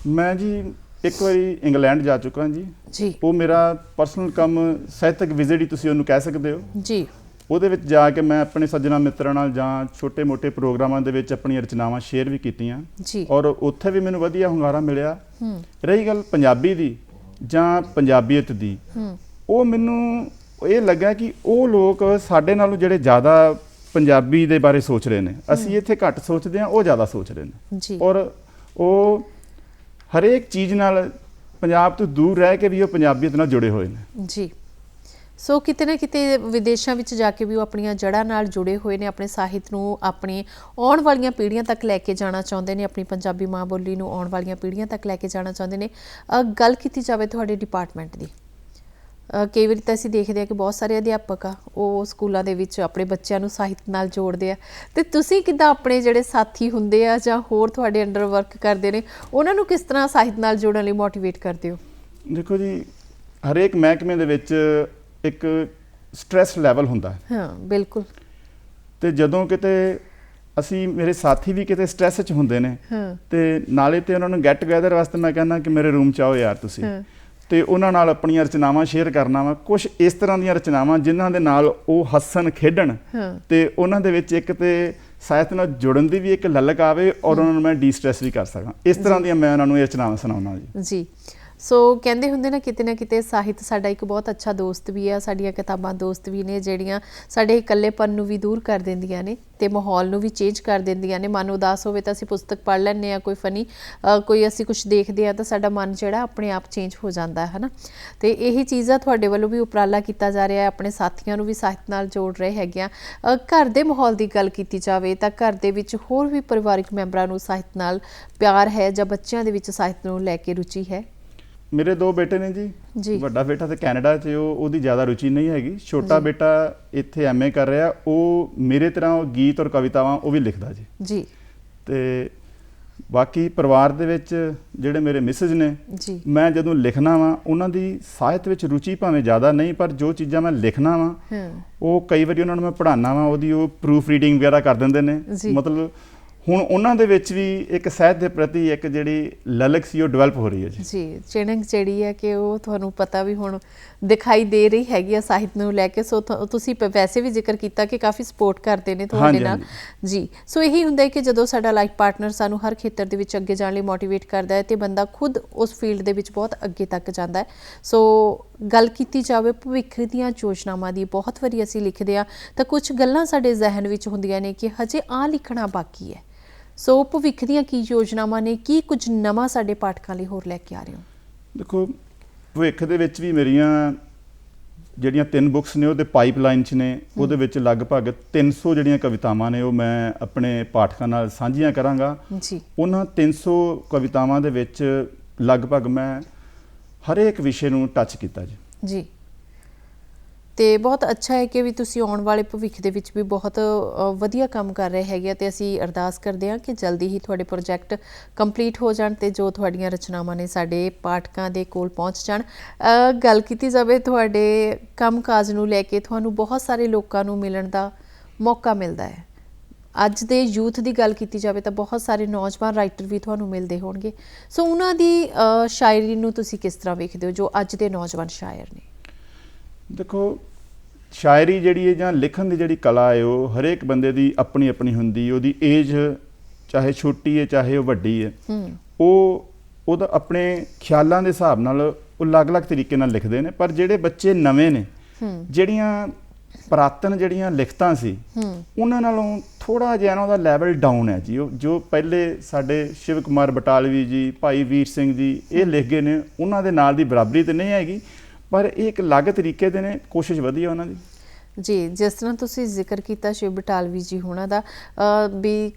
ਮੈਂ ਜੀ ਇੱਕ ਵਾਰੀ ਇੰਗਲੈਂਡ ਜਾ ਚੁੱਕਾ ਜੀ।
ਜੀ।
ਉਹ ਮੇਰਾ ਪਰਸਨਲ ਕੰਮ ਸਾਹਿਤਕ ਵਿਜ਼ਿਟ ਹੀ ਤੁਸੀਂ ਉਹਨੂੰ ਕਹਿ ਸਕਦੇ ਹੋ।
ਜੀ।
ਉਹਦੇ ਵਿੱਚ ਜਾ ਕੇ ਮੈਂ ਆਪਣੇ ਸੱਜਣਾ ਮਿੱਤਰਾਂ ਨਾਲ ਜਾਂ ਛੋਟੇ-ਮੋਟੇ ਪ੍ਰੋਗਰਾਮਾਂ ਦੇ ਵਿੱਚ ਆਪਣੀਆਂ ਰਚਨਾਵਾਂ ਸ਼ੇਅਰ ਵੀ ਕੀਤੀਆਂ।
ਜੀ।
ਔਰ ਉੱਥੇ ਵੀ ਮੈਨੂੰ ਵਧੀਆ ਹੁੰਗਾਰਾ ਮਿਲਿਆ।
ਹੂੰ।
ਰਹੀ ਗੱਲ ਪੰਜਾਬੀ ਦੀ ਜਾਂ ਪੰਜਾਬੀਅਤ ਦੀ
ਹੂੰ।
ਉਹ ਮੈਨੂੰ ਇਹ ਲੱਗਾ ਕਿ ਉਹ ਲੋਕ ਸਾਡੇ ਨਾਲੋਂ ਜਿਹੜੇ ਜ਼ਿਆਦਾ ਪੰਜਾਬੀ ਦੇ ਬਾਰੇ ਸੋਚ ਰਹੇ ਨੇ ਅਸੀਂ ਇੱਥੇ ਘੱਟ ਸੋਚਦੇ ਹਾਂ ਉਹ ਜ਼ਿਆਦਾ ਸੋਚ ਰਹੇ ਨੇ।
ਜੀ।
ਔਰ ਉਹ ਹਰੇਕ ਚੀਜ਼ ਨਾਲ ਪੰਜਾਬ ਤੋਂ ਦੂਰ ਰਹਿ ਕੇ ਵੀ ਉਹ ਪੰਜਾਬੀਅਤ ਨਾਲ ਜੁੜੇ ਹੋਏ ਨੇ।
ਜੀ। ਸੋ ਕਿਤੇ ਨਾ ਕਿਤੇ ਵਿਦੇਸ਼ਾਂ ਵਿੱਚ ਜਾ ਕੇ ਵੀ ਉਹ ਆਪਣੀਆਂ ਜੜ੍ਹਾਂ ਨਾਲ ਜੁੜੇ ਹੋਏ ਨੇ, ਆਪਣੇ ਸਾਹਿਤ ਨੂੰ, ਆਪਣੀ ਆਉਣ ਵਾਲੀਆਂ ਪੀੜ੍ਹੀਆਂ ਤੱਕ ਲੈ ਕੇ ਜਾਣਾ ਚਾਹੁੰਦੇ ਨੇ, ਆਪਣੀ ਪੰਜਾਬੀ ਮਾਂ ਬੋਲੀ ਨੂੰ ਆਉਣ ਵਾਲੀਆਂ ਪੀੜ੍ਹੀਆਂ ਤੱਕ ਲੈ ਕੇ ਜਾਣਾ ਚਾਹੁੰਦੇ ਨੇ। ਗੱਲ ਕੀਤੀ ਜਾਵੇ ਤੁਹਾਡੇ ਡਿਪਾਰਟਮੈਂਟ ਦੀ। ਕਈ ਵਾਰੀ ਤਾਂ ਅਸੀਂ ਦੇਖਦੇ ਹਾਂ ਕਿ ਬਹੁਤ ਸਾਰੇ ਅਧਿਆਪਕ ਆ ਉਹ ਸਕੂਲਾਂ ਦੇ ਵਿੱਚ ਆਪਣੇ ਬੱਚਿਆਂ ਨੂੰ ਸਾਹਿਤ ਨਾਲ ਜੋੜਦੇ ਆ। ਤੇ ਤੁਸੀਂ ਕਿੱਦਾਂ ਆਪਣੇ ਜਿਹੜੇ ਸਾਥੀ ਹੁੰਦੇ ਆ ਜਾਂ ਹੋਰ ਤੁਹਾਡੇ ਅੰਡਰ ਵਰਕ ਕਰਦੇ ਨੇ ਉਹਨਾਂ ਨੂੰ ਕਿਸ ਤਰ੍ਹਾਂ ਸਾਹਿਤ ਨਾਲ ਜੋੜਨ ਲਈ ਮੋਟੀਵੇਟ ਕਰਦੇ ਹੋ?
ਦੇਖੋ ਜੀ ਹਰੇਕ ਮਹਿਕਮੇ ਦੇ ਵਿੱਚ ਇੱਕ ਸਟ੍ਰੈਸ ਲੈਵਲ ਹੁੰਦਾ ਹੈ।
ਹਾਂ ਬਿਲਕੁਲ।
ਤੇ ਜਦੋਂ ਕਿਤੇ ਅਸੀਂ ਮੇਰੇ ਸਾਥੀ ਵੀ ਕਿਤੇ ਸਟ੍ਰੈਸ 'ਚ ਹੁੰਦੇ ਨੇ
ਹਾਂ।
ਤੇ ਨਾਲੇ ਤੇ ਉਹਨਾਂ ਨੂੰ ਗੈਟ ਟੂਗੇਦਰ ਵਾਸਤੇ ਮੈਂ ਕਹਿੰਦਾ ਕਿ ਮੇਰੇ ਰੂਮ 'ਚ ਆਓ ਯਾਰ ਤੁਸੀਂ।
ਹਾਂ।
ਤੇ ਉਹਨਾਂ ਨਾਲ ਆਪਣੀਆਂ ਰਚਨਾਵਾਂ ਸ਼ੇਅਰ ਕਰਨਾ ਵਾ। ਕੁਝ ਇਸ ਤਰ੍ਹਾਂ ਦੀਆਂ ਰਚਨਾਵਾਂ ਜਿਨ੍ਹਾਂ ਦੇ ਨਾਲ ਉਹ ਹੱਸਣ ਖੇਡਣ ਤੇ ਉਹਨਾਂ ਦੇ ਵਿੱਚ ਇੱਕ ਤੇ ਸਾਹਿਤ ਨਾਲ ਜੁੜਨ ਦੀ ਵੀ ਇੱਕ ਲਲਕ ਆਵੇ ਔਰ ਉਹਨਾਂ ਨੂੰ ਮੈਂ ਡੀ-ਸਟ੍ਰੈਸ ਵੀ ਕਰ ਸਕਾਂ। ਇਸ ਤਰ੍ਹਾਂ ਦੀਆਂ ਮੈਂ ਉਹਨਾਂ ਨੂੰ ਇਹ ਰਚਨਾਵਾਂ ਸੁਣਾਉਣਾ ਜੀ।
ਜੀ। ਸੋ ਕਹਿੰਦੇ ਹੁੰਦੇ ਨਾ ਕਿਤੇ ਨਾ ਕਿਤੇ ਸਾਹਿਤ ਸਾਡਾ ਇੱਕ ਬਹੁਤ ਅੱਛਾ ਦੋਸਤ ਵੀ ਆ, ਸਾਡੀਆਂ ਕਿਤਾਬਾਂ ਦੋਸਤ ਵੀ ਨੇ ਜਿਹੜੀਆਂ ਸਾਡੇ ਇਕੱਲੇਪਨ ਨੂੰ ਵੀ ਦੂਰ ਕਰ ਦਿੰਦੀਆਂ ਨੇ ਤੇ ਮਾਹੌਲ ਨੂੰ ਵੀ ਚੇਂਜ ਕਰ ਦਿੰਦੀਆਂ ਨੇ। ਮਨ ਉਦਾਸ ਹੋਵੇ ਤਾਂ ਅਸੀਂ ਪੁਸਤਕ ਪੜ੍ਹ ਲੈਂਦੇ ਆ ਕੋਈ ਫਨੀ ਕੋਈ ਅਸੀਂ ਕੁਝ ਦੇਖਦੇ ਆ ਤਾਂ ਸਾਡਾ ਮਨ ਜਿਹੜਾ ਆਪਣੇ ਆਪ ਚੇਂਜ ਹੋ ਜਾਂਦਾ ਹੈ ਹਨਾ? ਤੇ ਇਹੀ ਚੀਜ਼ਾਂ ਤੁਹਾਡੇ ਵੱਲੋਂ ਵੀ ਉਪਰਾਲਾ ਕੀਤਾ ਜਾ ਰਿਹਾ ਹੈ, ਆਪਣੇ ਸਾਥੀਆਂ ਨੂੰ ਵੀ ਸਾਹਿਤ ਨਾਲ ਜੋੜ ਰਹੇ ਹੈਗੇ ਆ ਘਰ ਦੇ ਮਾਹੌਲ ਦੀ ਗੱਲ ਕੀਤੀ ਜਾਵੇ ਤਾਂ ਘਰ ਦੇ ਵਿੱਚ ਹੋਰ ਵੀ ਪਰਿਵਾਰਿਕ ਮੈਂਬਰਾਂ ਨੂੰ ਸਾਹਿਤ ਨਾਲ ਪਿਆਰ ਹੈ ਜਾਂ ਬੱਚਿਆਂ ਦੇ ਵਿੱਚ ਸਾਹਿਤ ਨੂੰ ਲੈ ਕੇ ਰੁਚੀ ਹੈ?
ਮੇਰੇ ਦੋ ਬੇਟੇ ਨੇ
ਜੀ।
ਵੱਡਾ ਬੇਟਾ ਤੇ ਕੈਨੇਡਾ 'ਚ ਉਹ ਉਹਦੀ ਜ਼ਿਆਦਾ ਰੁਚੀ ਨਹੀਂ ਹੈਗੀ। ਛੋਟਾ ਬੇਟਾ ਇੱਥੇ ਐਮਏ ਕਰ ਰਿਹਾ। ਉਹ ਮੇਰੇ ਤਰ੍ਹਾਂ ਉਹ ਗੀਤ ਔਰ ਕਵਿਤਾਵਾਂ ਉਹ ਵੀ ਲਿਖਦਾ ਜੀ।
ਜੀ।
ਤੇ ਬਾਕੀ ਪਰਿਵਾਰ ਦੇ ਵਿੱਚ ਜਿਹੜੇ ਮੇਰੇ ਮਿਸਿਸ ਨੇ
ਜੀ।
ਮੈਂ ਜਦੋਂ ਲਿਖਣਾ ਵਾਂ ਉਹਨਾਂ ਦੀ ਸਾਹਿਤ ਵਿੱਚ ਰੁਚੀ ਭਾਵੇਂ ਜ਼ਿਆਦਾ ਨਹੀਂ ਪਰ ਜੋ ਚੀਜ਼ਾਂ ਮੈਂ ਲਿਖਣਾ ਵਾਂ
ਹਾਂ।
ਉਹ ਕਈ ਵਾਰੀ ਉਹਨਾਂ ਨੂੰ ਮੈਂ ਪੜ੍ਹਾਉਣਾ ਵਾਂ ਉਹਦੀ ਉਹ ਪ੍ਰੂਫ ਰੀਡਿੰਗ ਵਗੈਰਾ ਕਰ ਦਿੰਦੇ ਨੇ। ਮਤਲਬ ਹੁਣ ਉਹਨਾਂ ਦੇ ਵਿੱਚ ਵੀ ਇੱਕ ਸਾਹਿਤ ਦੇ ਪ੍ਰਤੀ ਇੱਕ ਜਿਹੜੀ ਲਲਕ ਸੀ ਉਹ ਡਿਵੈਲਪ ਹੋ ਰਹੀ ਹੈ ਜੀ।
ਜੀ ਚਿਣਕ ਜਿਹੜੀ ਹੈ ਕਿ ਉਹ ਤੁਹਾਨੂੰ ਪਤਾ ਵੀ ਹੁਣ ਦਿਖਾਈ ਦੇ ਰਹੀ ਹੈਗੀ ਆ ਸਾਹਿਤ ਨੂੰ ਲੈ ਕੇ। ਸੋ ਤੁਸੀਂ ਵੈਸੇ ਵੀ ਜ਼ਿਕਰ ਕੀਤਾ ਕਿ ਕਾਫੀ ਸਪੋਰਟ ਕਰਦੇ ਨੇ ਤੁਹਾਡੇ ਨਾਲ। ਜੀ ਸੋ ਇਹੀ ਹੁੰਦਾ ਹੈ ਕਿ ਜਦੋਂ ਸਾਡਾ ਲਾਈਫ ਪਾਰਟਨਰ ਸਾਨੂੰ ਹਰ ਖੇਤਰ ਦੇ ਵਿੱਚ ਅੱਗੇ ਜਾਣ ਲਈ ਮੋਟੀਵੇਟ ਕਰਦਾ ਹੈ ਤੇ ਬੰਦਾ ਖੁਦ ਉਸ ਫੀਲਡ ਦੇ ਵਿੱਚ ਬਹੁਤ ਅੱਗੇ ਤੱਕ ਜਾਂਦਾ ਹੈ। ਸੋ ਗੱਲ ਕੀਤੀ ਜਾਵੇ ਭਵਿੱਖ ਦੀਆਂ ਯੋਜਨਾਵਾਂ ਦੀ ਬਹੁਤ ਵਾਰੀ ਅਸੀਂ ਲਿਖਦੇ ਆ ਤਾਂ ਕੁਝ ਗੱਲਾਂ ਸਾਡੇ ਜ਼ਿਹਨ ਵਿੱਚ ਹੁੰਦੀਆਂ ਨੇ ਕਿ ਹਜੇ ਆ ਲਿਖਣਾ ਬਾਕੀ ਹੈ। ਸੋ ਭਵਿੱਖ ਦੀਆਂ ਕੀ ਯੋਜਨਾਵਾਂ ਨੇ ਕੀ ਕੁਝ ਨਵਾਂ ਸਾਡੇ ਪਾਠਕਾਂ ਲਈ ਹੋਰ ਲੈ ਕੇ ਆ ਰਹੇ ਹੋ?
ਦੇਖੋ ਭਵਿੱਖ ਦੇ ਵਿੱਚ ਵੀ ਮੇਰੀਆਂ ਜਿਹੜੀਆਂ ਤਿੰਨ ਬੁੱਕਸ ਨੇ ਉਹਦੇ ਪਾਈਪਲਾਈਨ 'ਚ ਨੇ ਉਹਦੇ ਵਿੱਚ ਲਗਭਗ 300 ਜਿਹੜੀਆਂ ਕਵਿਤਾਵਾਂ ਨੇ ਉਹ ਮੈਂ ਆਪਣੇ ਪਾਠਕਾਂ ਨਾਲ ਸਾਂਝੀਆਂ ਕਰਾਂਗਾ।
ਜੀ।
ਉਹਨਾਂ 300 ਕਵਿਤਾਵਾਂ ਦੇ ਵਿੱਚ ਲਗਭਗ ਮੈਂ ਹਰੇਕ ਵਿਸ਼ੇ ਨੂੰ ਟੱਚ ਕੀਤਾ ਜੀ।
ਜੀ। ਅਤੇ ਬਹੁਤ ਅੱਛਾ ਹੈ ਕਿ ਵੀ ਤੁਸੀਂ ਆਉਣ ਵਾਲੇ ਭਵਿੱਖ ਦੇ ਵਿੱਚ ਵੀ ਬਹੁਤ ਵਧੀਆ ਕੰਮ ਕਰ ਰਹੇ ਹੈਗੇ ਆ ਅਤੇ ਅਸੀਂ ਅਰਦਾਸ ਕਰਦੇ ਹਾਂ ਕਿ ਜਲਦੀ ਹੀ ਤੁਹਾਡੇ ਪ੍ਰੋਜੈਕਟ ਕੰਪਲੀਟ ਹੋ ਜਾਣ ਅਤੇ ਜੋ ਤੁਹਾਡੀਆਂ ਰਚਨਾਵਾਂ ਨੇ ਸਾਡੇ ਪਾਠਕਾਂ ਦੇ ਕੋਲ ਪਹੁੰਚ ਜਾਣ। ਗੱਲ ਕੀਤੀ ਜਾਵੇ ਤੁਹਾਡੇ ਕੰਮਕਾਜ ਨੂੰ ਲੈ ਕੇ ਤੁਹਾਨੂੰ ਬਹੁਤ ਸਾਰੇ ਲੋਕਾਂ ਨੂੰ ਮਿਲਣ ਦਾ ਮੌਕਾ ਮਿਲਦਾ ਹੈ। ਅੱਜ ਦੇ ਯੂਥ ਦੀ ਗੱਲ ਕੀਤੀ ਜਾਵੇ ਤਾਂ ਬਹੁਤ ਸਾਰੇ ਨੌਜਵਾਨ ਰਾਈਟਰ ਵੀ ਤੁਹਾਨੂੰ ਮਿਲਦੇ ਹੋਣਗੇ। ਸੋ ਉਹਨਾਂ ਦੀ ਸ਼ਾਇਰੀ ਨੂੰ ਤੁਸੀਂ ਕਿਸ ਤਰ੍ਹਾਂ ਵੇਖਦੇ ਹੋ ਜੋ ਅੱਜ ਦੇ ਨੌਜਵਾਨ ਸ਼ਾਇਰ ਨੇ?
ਦੇਖੋ ਸ਼ਾਇਰੀ ਜਿਹੜੀ ਹੈ ਜਾਂ ਲਿਖਣ ਦੀ ਜਿਹੜੀ ਕਲਾ ਹੈ ਉਹ ਹਰੇਕ ਬੰਦੇ ਦੀ ਆਪਣੀ ਆਪਣੀ ਹੁੰਦੀ ਉਹਦੀ ਏਜ ਚਾਹੇ ਛੋਟੀ ਹੈ ਚਾਹੇ ਉਹ ਵੱਡੀ ਹੈ। ਉਹ ਉਹਦਾ ਆਪਣੇ ਖਿਆਲਾਂ ਦੇ ਹਿਸਾਬ ਨਾਲ ਉਹ ਅਲੱਗ-ਅਲੱਗ ਤਰੀਕੇ ਨਾਲ ਲਿਖਦੇ ਨੇ। ਪਰ ਜਿਹੜੇ ਬੱਚੇ ਨਵੇਂ ਨੇ ਜਿਹੜੀਆਂ ਪ੍ਰਾਤਨ ਜਿਹੜੀਆਂ ਲਿਖਤਾਂ ਸੀ ਉਹਨਾਂ ਨਾਲੋਂ ਥੋੜਾ ਜਿਹਾ ਨਾ ਉਹਦਾ ਲੈਵਲ ਡਾਊਨ ਹੈ ਜੀ। ਉਹ ਜੋ ਪਹਿਲੇ ਸਾਡੇ ਸ਼ਿਵ ਕੁਮਾਰ ਬਟਾਲਵੀ ਜੀ ਭਾਈ ਵੀਰ ਸਿੰਘ ਜੀ ਇਹ ਲਿਖ ਗਏ ਨੇ ਉਹਨਾਂ ਦੇ ਨਾਲ ਦੀ ਬਰਾਬਰੀ ਤੇ ਨਹੀਂ ਹੈਗੀ। ਪਰ ਇਹ ਇੱਕ ਅਲੱਗ ਤਰੀਕੇ ਦੇ ਨੇ ਕੋਸ਼ਿਸ਼ ਵਧੀਆ ਉਹਨਾਂ ਦੀ।
ਜੀ ਜਿਸ ਤਰ੍ਹਾਂ ਤੁਸੀਂ ਜ਼ਿਕਰ ਕੀਤਾ ਸ਼ਿਵ ਬਟਾਲਵੀ ਜੀ ਹੋਣਾ ਦਾ ਵੀ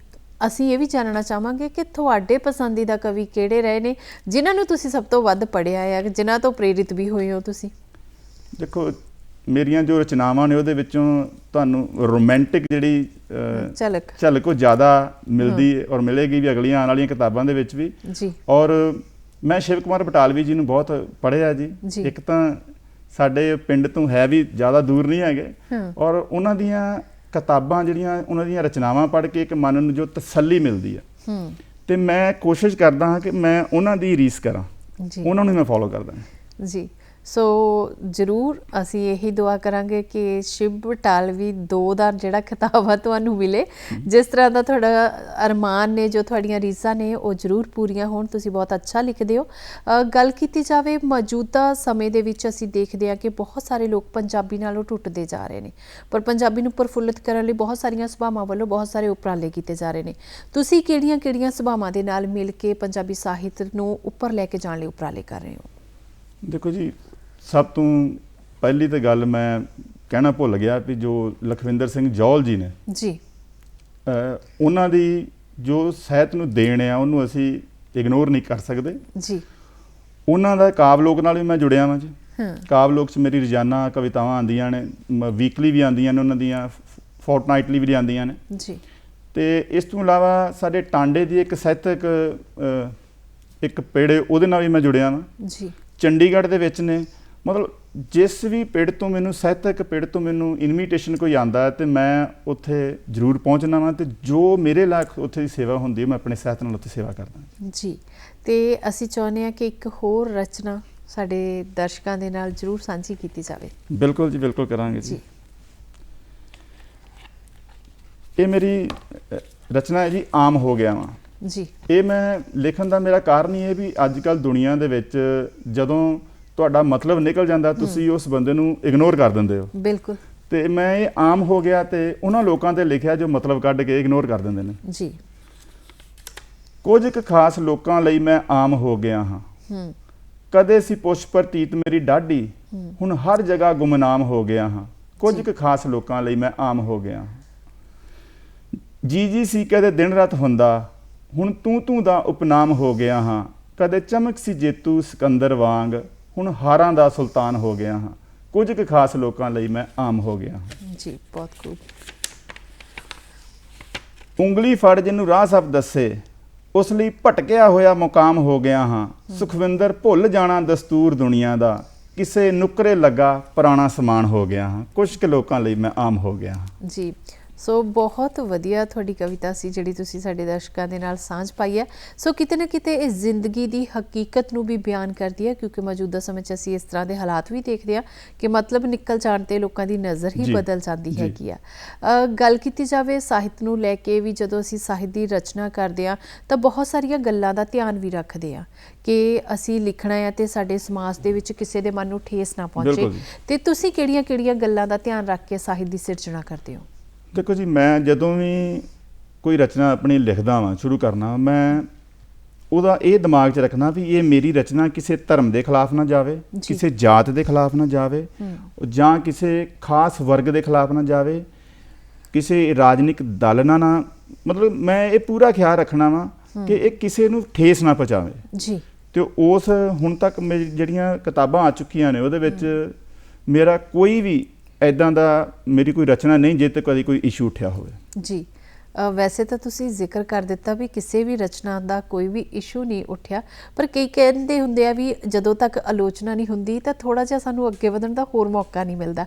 ਅਸੀਂ ਇਹ ਵੀ ਜਾਣਨਾ ਚਾਹਾਂਗੇ ਕਿ ਤੁਹਾਡੇ ਪਸੰਦੀਦਾ ਕਵੀ ਕਿਹੜੇ ਰਹੇ ਨੇ ਜਿਨ੍ਹਾਂ ਨੂੰ ਤੁਸੀਂ ਸਭ ਤੋਂ ਵੱਧ ਪੜ੍ਹਿਆ ਹੈ ਜਿਨ੍ਹਾਂ ਤੋਂ ਪ੍ਰੇਰਿਤ ਵੀ ਹੋਏ ਹੋ ਤੁਸੀਂ?
ਦੇਖੋ ਮੇਰੀਆਂ ਜੋ ਰਚਨਾਵਾਂ ਨੇ ਉਹਦੇ ਵਿੱਚੋਂ ਤੁਹਾਨੂੰ ਰੋਮਾਂਟਿਕ ਜਿਹੜੀ
ਝਲਕ।
ਝਲਕ ਉਹ ਜ਼ਿਆਦਾ ਮਿਲਦੀ ਔਰ ਮਿਲੇਗੀ ਵੀ ਅਗਲੀਆਂ ਆਉਣ ਵਾਲੀਆਂ ਕਿਤਾਬਾਂ ਦੇ ਵਿੱਚ ਵੀ।
ਜੀ।
ਔਰ ਮੈਂ ਸ਼ਿਵ ਕੁਮਾਰ ਬਟਾਲਵੀ ਜੀ ਨੂੰ ਬਹੁਤ ਪੜ੍ਹਿਆ ਜੀ। ਇੱਕ ਤਾਂ ਸਾਡੇ ਪਿੰਡ ਤੋਂ ਹੈ ਵੀ ਜ਼ਿਆਦਾ ਦੂਰ ਨਹੀਂ ਹੈਗੇ। ਔਰ ਉਹਨਾਂ ਦੀਆਂ ਕਿਤਾਬਾਂ ਜਿਹੜੀਆਂ ਉਹਨਾਂ ਦੀਆਂ ਰਚਨਾਵਾਂ ਪੜ੍ਹ ਕੇ ਇੱਕ ਮਨ ਨੂੰ ਜੋ ਤਸੱਲੀ ਮਿਲਦੀ ਹੈ। ਤੇ ਮੈਂ ਕੋਸ਼ਿਸ਼ ਕਰਦਾ ਹਾਂ ਕਿ ਮੈਂ ਉਹਨਾਂ ਦੀ ਰੀਸ ਕਰਾਂ।
ਜੀ।
ਉਹਨਾਂ ਨੂੰ ਮੈਂ ਫੋਲੋ ਕਰਦਾ
ਜੀ। ਸੋ ਜ਼ਰੂਰ ਅਸੀਂ ਇਹੀ ਦੁਆ ਕਰਾਂਗੇ ਕਿ ਸ਼ਿਵ ਬਟਾਲਵੀ ਦੋ ਦਾ ਜਿਹੜਾ ਖਿਤਾਬ ਆ ਤੁਹਾਨੂੰ ਮਿਲੇ। ਜਿਸ ਤਰ੍ਹਾਂ ਦਾ ਤੁਹਾਡਾ ਅਰਮਾਨ ਨੇ ਜੋ ਤੁਹਾਡੀਆਂ ਰੀਸਾਂ ਨੇ ਉਹ ਜ਼ਰੂਰ ਪੂਰੀਆਂ ਹੋਣ। ਤੁਸੀਂ ਬਹੁਤ ਅੱਛਾ ਲਿਖਦੇ ਹੋ। ਗੱਲ ਕੀਤੀ ਜਾਵੇ ਮੌਜੂਦਾ ਸਮੇਂ ਦੇ ਵਿੱਚ ਅਸੀਂ ਦੇਖਦੇ ਹਾਂ ਕਿ ਬਹੁਤ ਸਾਰੇ ਲੋਕ ਪੰਜਾਬੀ ਨਾਲੋਂ ਟੁੱਟਦੇ ਜਾ ਰਹੇ ਨੇ। ਪਰ ਪੰਜਾਬੀ ਨੂੰ ਪ੍ਰਫੁੱਲਤ ਕਰਨ ਲਈ ਬਹੁਤ ਸਾਰੀਆਂ ਸਭਾਵਾਂ ਵੱਲੋਂ ਬਹੁਤ ਸਾਰੇ ਉਪਰਾਲੇ ਕੀਤੇ ਜਾ ਰਹੇ ਨੇ। ਤੁਸੀਂ ਕਿਹੜੀਆਂ-ਕਿਹੜੀਆਂ ਸਭਾਵਾਂ ਦੇ ਨਾਲ ਮਿਲ ਕੇ ਪੰਜਾਬੀ ਸਾਹਿਤ ਨੂੰ ਉੱਪਰ ਲੈ ਕੇ ਜਾਣ ਲਈ ਉਪਰਾਲੇ ਕਰ ਰਹੇ ਹੋ?
ਦੇਖੋ ਜੀ ਸਭ ਤੋਂ ਪਹਿਲੀ ਤਾਂ ਗੱਲ ਮੈਂ ਕਹਿਣਾ ਭੁੱਲ ਗਿਆ ਵੀ ਜੋ ਲਖਵਿੰਦਰ ਸਿੰਘ ਜੌਲ ਜੀ ਨੇ
ਜੀ।
ਉਹਨਾਂ ਦੀ ਜੋ ਸਾਹਿਤ ਨੂੰ ਦੇਣ ਆ ਉਹਨੂੰ ਅਸੀਂ ਇਗਨੋਰ ਨਹੀਂ ਕਰ ਸਕਦੇ।
ਜੀ।
ਉਹਨਾਂ ਦਾ ਕਾਵਲੋਕ ਨਾਲ ਵੀ ਮੈਂ ਜੁੜਿਆ ਵਾਂ ਜੀ।
ਹਾਂ।
ਕਾਵ ਲੋਕ ਚ ਮੇਰੀ ਰੋਜ਼ਾਨਾ ਕਵਿਤਾਵਾਂ ਆਉਂਦੀਆਂ ਨੇ ਵੀਕਲੀ ਵੀ ਆਉਂਦੀਆਂ ਨੇ ਉਹਨਾਂ ਦੀਆਂ ਫੋਰਟਨਾਈਟਲੀ ਵੀ ਆਉਂਦੀਆਂ ਨੇ।
ਜੀ।
ਤੇ ਇਸ ਤੋਂ ਇਲਾਵਾ ਸਾਡੇ ਟਾਂਡੇ ਦੀ ਇੱਕ ਸਾਹਿਤਕ ਇੱਕ ਪੇੜੇ ਉਹਦੇ ਨਾਲ ਵੀ ਮੈਂ ਜੁੜਿਆ ਹਾਂ
ਜੀ।
ਚੰਡੀਗੜ੍ਹ ਦੇ ਵਿੱਚ ਨੇ ਮਤਲਬ ਜਿਸ ਵੀ ਪਿੰਡ ਤੋਂ ਮੈਨੂੰ ਸਾਹਿਤਕ ਪਿੰਡ ਤੋਂ ਮੈਨੂੰ ਇਨਵੀਟੇਸ਼ਨ ਕੋਈ ਆਂਦਾ ਹੈ ਤੇ ਮੈਂ ਉੱਥੇ ਜ਼ਰੂਰ ਪਹੁੰਚਣਾ ਵਾਂ ਤੇ ਜੋ ਮੇਰੇ ਲਾਇਕ ਉੱਥੇ ਦੀ ਸੇਵਾ ਹੁੰਦੀ ਹੈ ਮੈਂ ਆਪਣੇ ਸਾਹਿਤ ਨਾਲ ਉੱਥੇ ਸੇਵਾ ਕਰਦਾ
ਜੀ ਤੇ ਅਸੀਂ ਚਾਹੁੰਦੇ ਹਾਂ ਕਿ ਇੱਕ ਹੋਰ ਰਚਨਾ ਸਾਡੇ ਦਰਸ਼ਕਾਂ ਦੇ ਨਾਲ ਜਰੂਰ ਸਾਂਝੀ ਕੀਤੀ ਜਾਵੇ।
ਬਿਲਕੁਲ ਜੀ ਬਿਲਕੁਲ ਕਰਾਂਗੇ ਜੀ। ਇਹ ਮੇਰੀ ਰਚਨਾ ਹੈ ਜੀ ਆਮ ਹੋ ਗਿਆ ਵਾਂ।
ਜੀ।
ਇਹ ਮੈਂ ਲਿਖਣ ਦਾ ਮੇਰਾ ਕਾਰਨ ਹੀ ਇਹ ਵੀ ਅੱਜ ਕੱਲ ਦੁਨੀਆ ਦੇ ਵਿੱਚ ਜਦੋਂ ਤੁਹਾਡਾ ਮਤਲਬ ਨਿਕਲ ਜਾਂਦਾ ਤੁਸੀਂ ਉਸ ਬੰਦੇ ਨੂੰ ਇਗਨੋਰ ਕਰ ਦਿੰਦੇ ਹੋ।
ਬਿਲਕੁਲ।
ਤੇ ਮੈਂ ਇਹ ਆਮ ਹੋ ਗਿਆ ਤੇ ਉਹਨਾਂ ਲੋਕਾਂ ਤੇ ਲਿਖਿਆ ਜੋ ਮਤਲਬ ਕੱਢ ਕੇ ਇਗਨੋਰ ਕਰ ਦਿੰਦੇ ਨੇ।
ਜੀ।
ਕੁਝ ਕੁ ਖਾਸ ਲੋਕਾਂ ਲਈ ਮੈਂ ਆਮ ਹੋ ਗਿਆ ਹਾਂ।
ਹੂੰ।
ਕਦੇ ਸੀ ਪੁੱਛ ਪ੍ਰਤੀਤ ਮੇਰੀ ਡਾਢੀ। ਹੁਣ ਹਰ ਜਗ੍ਹਾ ਗੁਮਨਾਮ ਹੋ ਗਿਆ ਹਾਂ। ਕੁਝ ਕੁ ਖਾਸ ਲੋਕਾਂ ਲਈ ਮੈਂ ਆਮ ਹੋ ਗਿਆ ਜੀ ਜੀ ਸੀ ਕਦੇ ਦਿਨ ਰਾਤ ਹੁੰਦਾ ਹੁਣ ਤੂੰ ਤੂੰ ਦਾ ਉਪਨਾਮ ਹੋ ਗਿਆ ਹਾਂ। ਕਦੇ ਚਮਕ ਸੀ ਜੇਤੂ ਸਿਕੰਦਰ ਵਾਂਗ ਹੁਣ ਹਾਰਾਂ ਦਾ ਸੁਲਤਾਨ ਹੋ ਗਿਆ ਹਾਂ। ਕੁਝ ਕੁ ਖਾਸ ਲੋਕਾਂ ਲਈ ਮੈਂ ਆਮ ਹੋ ਗਿਆ
ਜੀ ਬਹੁਤ ਖੂਬ।
ਉਂਗਲੀ ਫੜ ਜਿਹਨੂੰ ਰਾਹ ਸਭ ਦੱਸੇ ਉਸ ਲਈ ਭਟਕਿਆ ਹੋਇਆ ਮੁਕਾਮ ਹੋ ਗਿਆ ਹਾਂ। ਸੁਖਵਿੰਦਰ ਭੁੱਲ ਜਾਣਾ ਦਸਤੂਰ ਦੁਨੀਆ ਦਾ ਕਿਸੇ ਨੁਕਰੇ ਲੱਗਾ ਪੁਰਾਣਾ ਸਮਾਨ ਹੋ ਗਿਆ ਹਾਂ। ਕੁਝ ਕੁ ਲੋਕਾਂ ਲਈ ਮੈਂ ਆਮ ਹੋ ਗਿਆ ਹਾਂ।
ਜੀ ਸੋ ਬਹੁਤ ਵਧੀਆ ਤੁਹਾਡੀ ਕਵਿਤਾ ਸੀ ਜਿਹੜੀ ਤੁਸੀਂ ਸਾਡੇ ਦਰਸ਼ਕਾਂ ਦੇ ਨਾਲ ਸਾਂਝ ਪਾਈ ਹੈ ਸੋ ਕਿਤੇ ਨਾ ਕਿਤੇ ਇਸ ਜ਼ਿੰਦਗੀ ਦੀ ਹਕੀਕਤ ਨੂੰ ਵੀ ਬਿਆਨ ਕਰਦੀ ਹੈ ਕਿਉਂਕਿ ਮੌਜੂਦਾ ਸਮੇਂ 'ਚ ਅਸੀਂ ਇਸ ਤਰ੍ਹਾਂ ਦੇ ਹਾਲਾਤ ਵੀ ਦੇਖਦੇ ਹਾਂ ਕਿ ਮਤਲਬ ਨਿਕਲ ਜਾਣ ਤੇ ਲੋਕਾਂ ਦੀ ਨਜ਼ਰ ਹੀ ਬਦਲ ਜਾਂਦੀ। ਹੈਗੀ ਆ ਗੱਲ ਕੀਤੀ ਜਾਵੇ ਸਾਹਿਤ ਨੂੰ ਲੈ ਕੇ ਵੀ ਜਦੋਂ ਅਸੀਂ ਸਾਹਿਤ ਦੀ ਰਚਨਾ ਕਰਦੇ ਹਾਂ ਤਾਂ ਬਹੁਤ ਸਾਰੀਆਂ ਗੱਲਾਂ ਦਾ ਧਿਆਨ ਵੀ ਰੱਖਦੇ ਹਾਂ ਕਿ ਅਸੀਂ ਲਿਖਣਾ ਹੈ ਤੇ ਸਾਡੇ ਸਮਾਜ ਦੇ ਵਿੱਚ ਕਿਸੇ ਦੇ ਮਨ ਨੂੰ ਠੇਸ ਨਾ ਪਹੁੰਚੇ। ਤੇ ਤੁਸੀਂ ਕਿਹੜੀਆਂ-ਕਿਹੜੀਆਂ ਗੱਲਾਂ ਦਾ ਧਿਆਨ ਰੱਖ ਕੇ ਸਾਹਿਤ ਦੀ ਸਿਰਜਣਾ ਕਰਦੇ ਹੋ
ਦੇਖੋ ਜੀ ਮੈਂ ਜਦੋਂ ਵੀ ਕੋਈ ਰਚਨਾ ਆਪਣੀ ਲਿਖਦਾ ਵਾਂ ਸ਼ੁਰੂ ਕਰਨਾ ਮੈਂ ਉਹਦਾ ਇਹ ਦਿਮਾਗ 'ਚ ਰੱਖਣਾ ਵੀ ਇਹ ਮੇਰੀ ਰਚਨਾ ਕਿਸੇ ਧਰਮ ਦੇ ਖਿਲਾਫ ਨਾ ਜਾਵੇ। ਕਿਸੇ ਜਾਤ ਦੇ ਖਿਲਾਫ ਨਾ ਜਾਵੇ ਜਾਂ ਕਿਸੇ ਖਾਸ ਵਰਗ ਦੇ ਖਿਲਾਫ ਨਾ ਜਾਵੇ ਕਿਸੇ ਰਾਜਨੀਤਿਕ ਦਲ ਨਾਲ ਨਾ ਮਤਲਬ ਮੈਂ ਇਹ ਪੂਰਾ ਖਿਆਲ ਰੱਖਣਾ ਵਾ ਕਿ ਇਹ ਕਿਸੇ ਨੂੰ ਠੇਸ ਨਾ ਪਹੁੰਚਾਵੇ।
ਜੀ।
ਤੇ ਉਸ ਹੁਣ ਤੱਕ ਜਿਹੜੀਆਂ ਕਿਤਾਬਾਂ ਆ ਚੁੱਕੀਆਂ ਨੇ ਉਹਦੇ ਵਿੱਚ ਮੇਰਾ ਕੋਈ ਵੀ ਐਦਾਂ ਦਾ ਮੇਰੀ ਕੋਈ ਰਚਨਾ ਨਹੀਂ ਜਿੱਤੇ ਕਦੀ ਕੋਈ ਇਸ਼ੂ ਉੱਠਿਆ ਹੋਵੇ।
ਜੀ ਵੈਸੇ ਤਾਂ ਤੁਸੀਂ ਜ਼ਿਕਰ ਕਰ ਦਿੱਤਾ ਵੀ ਕਿਸੇ ਵੀ ਰਚਨਾ ਦਾ ਕੋਈ ਵੀ ਇਸ਼ੂ ਨਹੀਂ ਉੱਠਿਆ ਪਰ ਕਈ ਕਹਿੰਦੇ ਹੁੰਦੇ ਆ ਵੀ ਜਦੋਂ ਤੱਕ ਆਲੋਚਨਾ ਨਹੀਂ ਹੁੰਦੀ ਤਾਂ ਥੋੜਾ ਜਿਹਾ ਸਾਨੂੰ ਅੱਗੇ ਵਧਣ ਦਾ ਹੋਰ ਮੌਕਾ ਨਹੀਂ ਮਿਲਦਾ।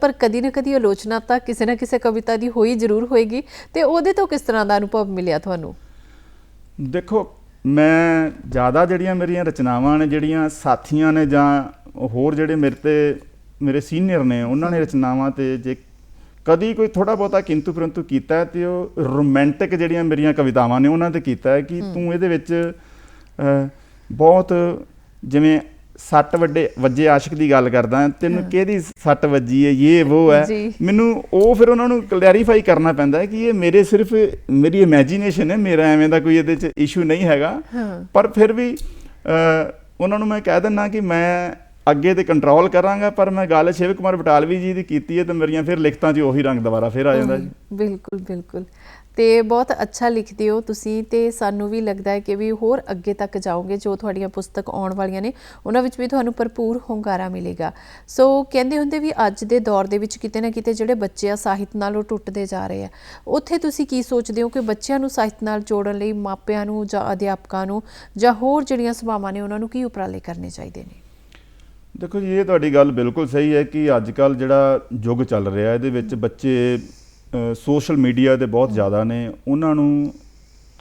ਪਰ ਕਦੀ ਨਾ ਕਦੀ ਆਲੋਚਨਾ ਤਾਂ ਕਿਸੇ ਨਾ ਕਿਸੇ ਕਵਿਤਾ ਦੀ ਹੋਈ ਜ਼ਰੂਰ ਹੋਏਗੀ ਤੇ ਉਹਦੇ ਤੋਂ ਕਿਸ ਤਰ੍ਹਾਂ ਦਾ ਅਨੁਭਵ ਮਿਲਿਆ ਤੁਹਾਨੂੰ?
ਦੇਖੋ ਮੈਂ ਜ਼ਿਆਦਾ ਜਿਹੜੀਆਂ ਮੇਰੀਆਂ ਰਚਨਾਵਾਂ ਨੇ ਜਿਹੜੀਆਂ ਸਾਥੀਆਂ ਨੇ ਜਾਂ ਹੋਰ ਜਿਹੜੇ ਮੇਰੇ ਤੇ ਮੇਰੇ ਸੀਨੀਅਰ ਨੇ ਉਹਨਾਂ ਨੇ ਰਚਨਾਵਾਂ ਤੇ ਜੇ ਕਦੀ ਕੋਈ ਥੋੜਾ ਬਹੁਤਾ ਕਿੰਤੂ ਪਰੰਤੂ ਕੀਤਾ ਤੇ ਉਹ ਰੋਮਾਂਟਿਕ ਜਿਹੜੀਆਂ ਮੇਰੀਆਂ ਕਵਿਤਾਵਾਂ ਨੇ ਉਹਨਾਂ ਤੇ ਕੀਤਾ ਹੈ ਕਿ ਤੂੰ ਇਹਦੇ ਵਿੱਚ ਬਹੁਤ ਜਿਵੇਂ ਸੱਟ ਵੱਡੇ ਵੱਜੇ ਆਸ਼ਿਕ ਦੀ ਗੱਲ ਕਰਦਾ ਤੈਨੂੰ ਕਿਹਦੀ ਸੱਟ ਵੱਜੀ ਹੈ ਇਹ ਉਹ ਹੈ। ਮੈਨੂੰ ਉਹ ਫਿਰ ਉਹਨਾਂ ਨੂੰ ਕਲੈਰੀਫਾਈ ਕਰਨਾ ਪੈਂਦਾ ਹੈ ਕਿ ਇਹ ਮੇਰੇ ਸਿਰਫ ਮੇਰੀ ਇਮੇਜਿਨੇਸ਼ਨ ਹੈ ਮੇਰਾ ਐਵੇਂ ਦਾ ਕੋਈ ਇਹਦੇ 'ਚ ਇਸ਼ੂ ਨਹੀਂ ਹੈਗਾ। ਪਰ ਫਿਰ ਵੀ ਉਹਨਾਂ ਨੂੰ ਮੈਂ ਕਹਿ ਦਿੰਦਾ ਕਿ ਮੈਂ ਅੱਗੇ ਤੇ ਕੰਟਰੋਲ ਕਰਾਂਗਾ, ਪਰ ਮੈਂ ਗੱਲ ਸ਼ਿਵ ਕੁਮਾਰ ਬਟਾਲਵੀ ਜੀ ਦੀ ਕੀਤੀ ਹੈ ਤੇ ਮੇਰੀਆਂ ਫਿਰ ਲਿਖਤਾਂ 'ਚ ਉਹੀ ਰੰਗ ਦੁਬਾਰਾ ਫਿਰ ਆ ਜਾਂਦਾ ਜੀ।
ਬਿਲਕੁਲ ਬਿਲਕੁਲ। ਤੇ ਬਹੁਤ ਅੱਛਾ ਲਿਖਦੇ ਹੋ ਤੁਸੀਂ ਤੇ ਸਾਨੂੰ ਵੀ ਲੱਗਦਾ ਹੈ ਕਿ ਵੀ ਹੋਰ ਅੱਗੇ ਤੱਕ ਜਾਓਗੇ, ਜੋ ਤੁਹਾਡੀਆਂ ਪੁਸਤਕ ਆਉਣ ਵਾਲੀਆਂ ਨੇ, ਉਹਨਾਂ ਵਿੱਚ ਵੀ ਤੁਹਾਨੂੰ ਭਰਪੂਰ ਹੁੰਗਾਰਾ ਮਿਲੇਗਾ। ਸੋ ਕਹਿੰਦੇ ਹੁੰਦੇ ਵੀ ਅੱਜ ਦੇ ਦੌਰ ਦੇ ਵਿੱਚ ਕਿਤੇ ਨਾ ਕਿਤੇ ਜਿਹੜੇ ਬੱਚੇ ਆ ਸਾਹਿਤ ਨਾਲ ਉਹ ਟੁੱਟਦੇ ਜਾ ਰਹੇ ਆ। ਉੱਥੇ ਤੁਸੀਂ ਕੀ ਸੋਚਦੇ ਹੋ ਕਿ ਬੱਚਿਆਂ ਨੂੰ ਸਾਹਿਤ ਨਾਲ ਜੋੜਨ ਲਈ, ਮਾਪਿਆਂ ਨੂੰ ਜਾਂ ਅਧਿਆਪਕਾਂ ਨੂੰ ਜਾਂ ਹੋਰ ਜਿਹੜੀਆਂ ਸਭਾਵਾਂ ਨੇ, ਉਹਨਾਂ ਨੂੰ ਕੀ ਉਪਰਾਲੇ ਕਰਨੇ ਚਾਹੀਦੇ ਨੇ?
ਦੇਖੋ ਜੀ ਇਹ ਤੁਹਾਡੀ ਗੱਲ ਬਿਲਕੁਲ ਸਹੀ ਹੈ ਕਿ ਅੱਜ ਕੱਲ ਜਿਹੜਾ ਯੁੱਗ ਚੱਲ ਰਿਹਾ ਇਹਦੇ ਵਿੱਚ ਬੱਚੇ ਸੋਸ਼ਲ ਮੀਡੀਆ ਤੇ ਬਹੁਤ ਜ਼ਿਆਦਾ ਨੇ। ਉਹਨਾਂ ਨੂੰ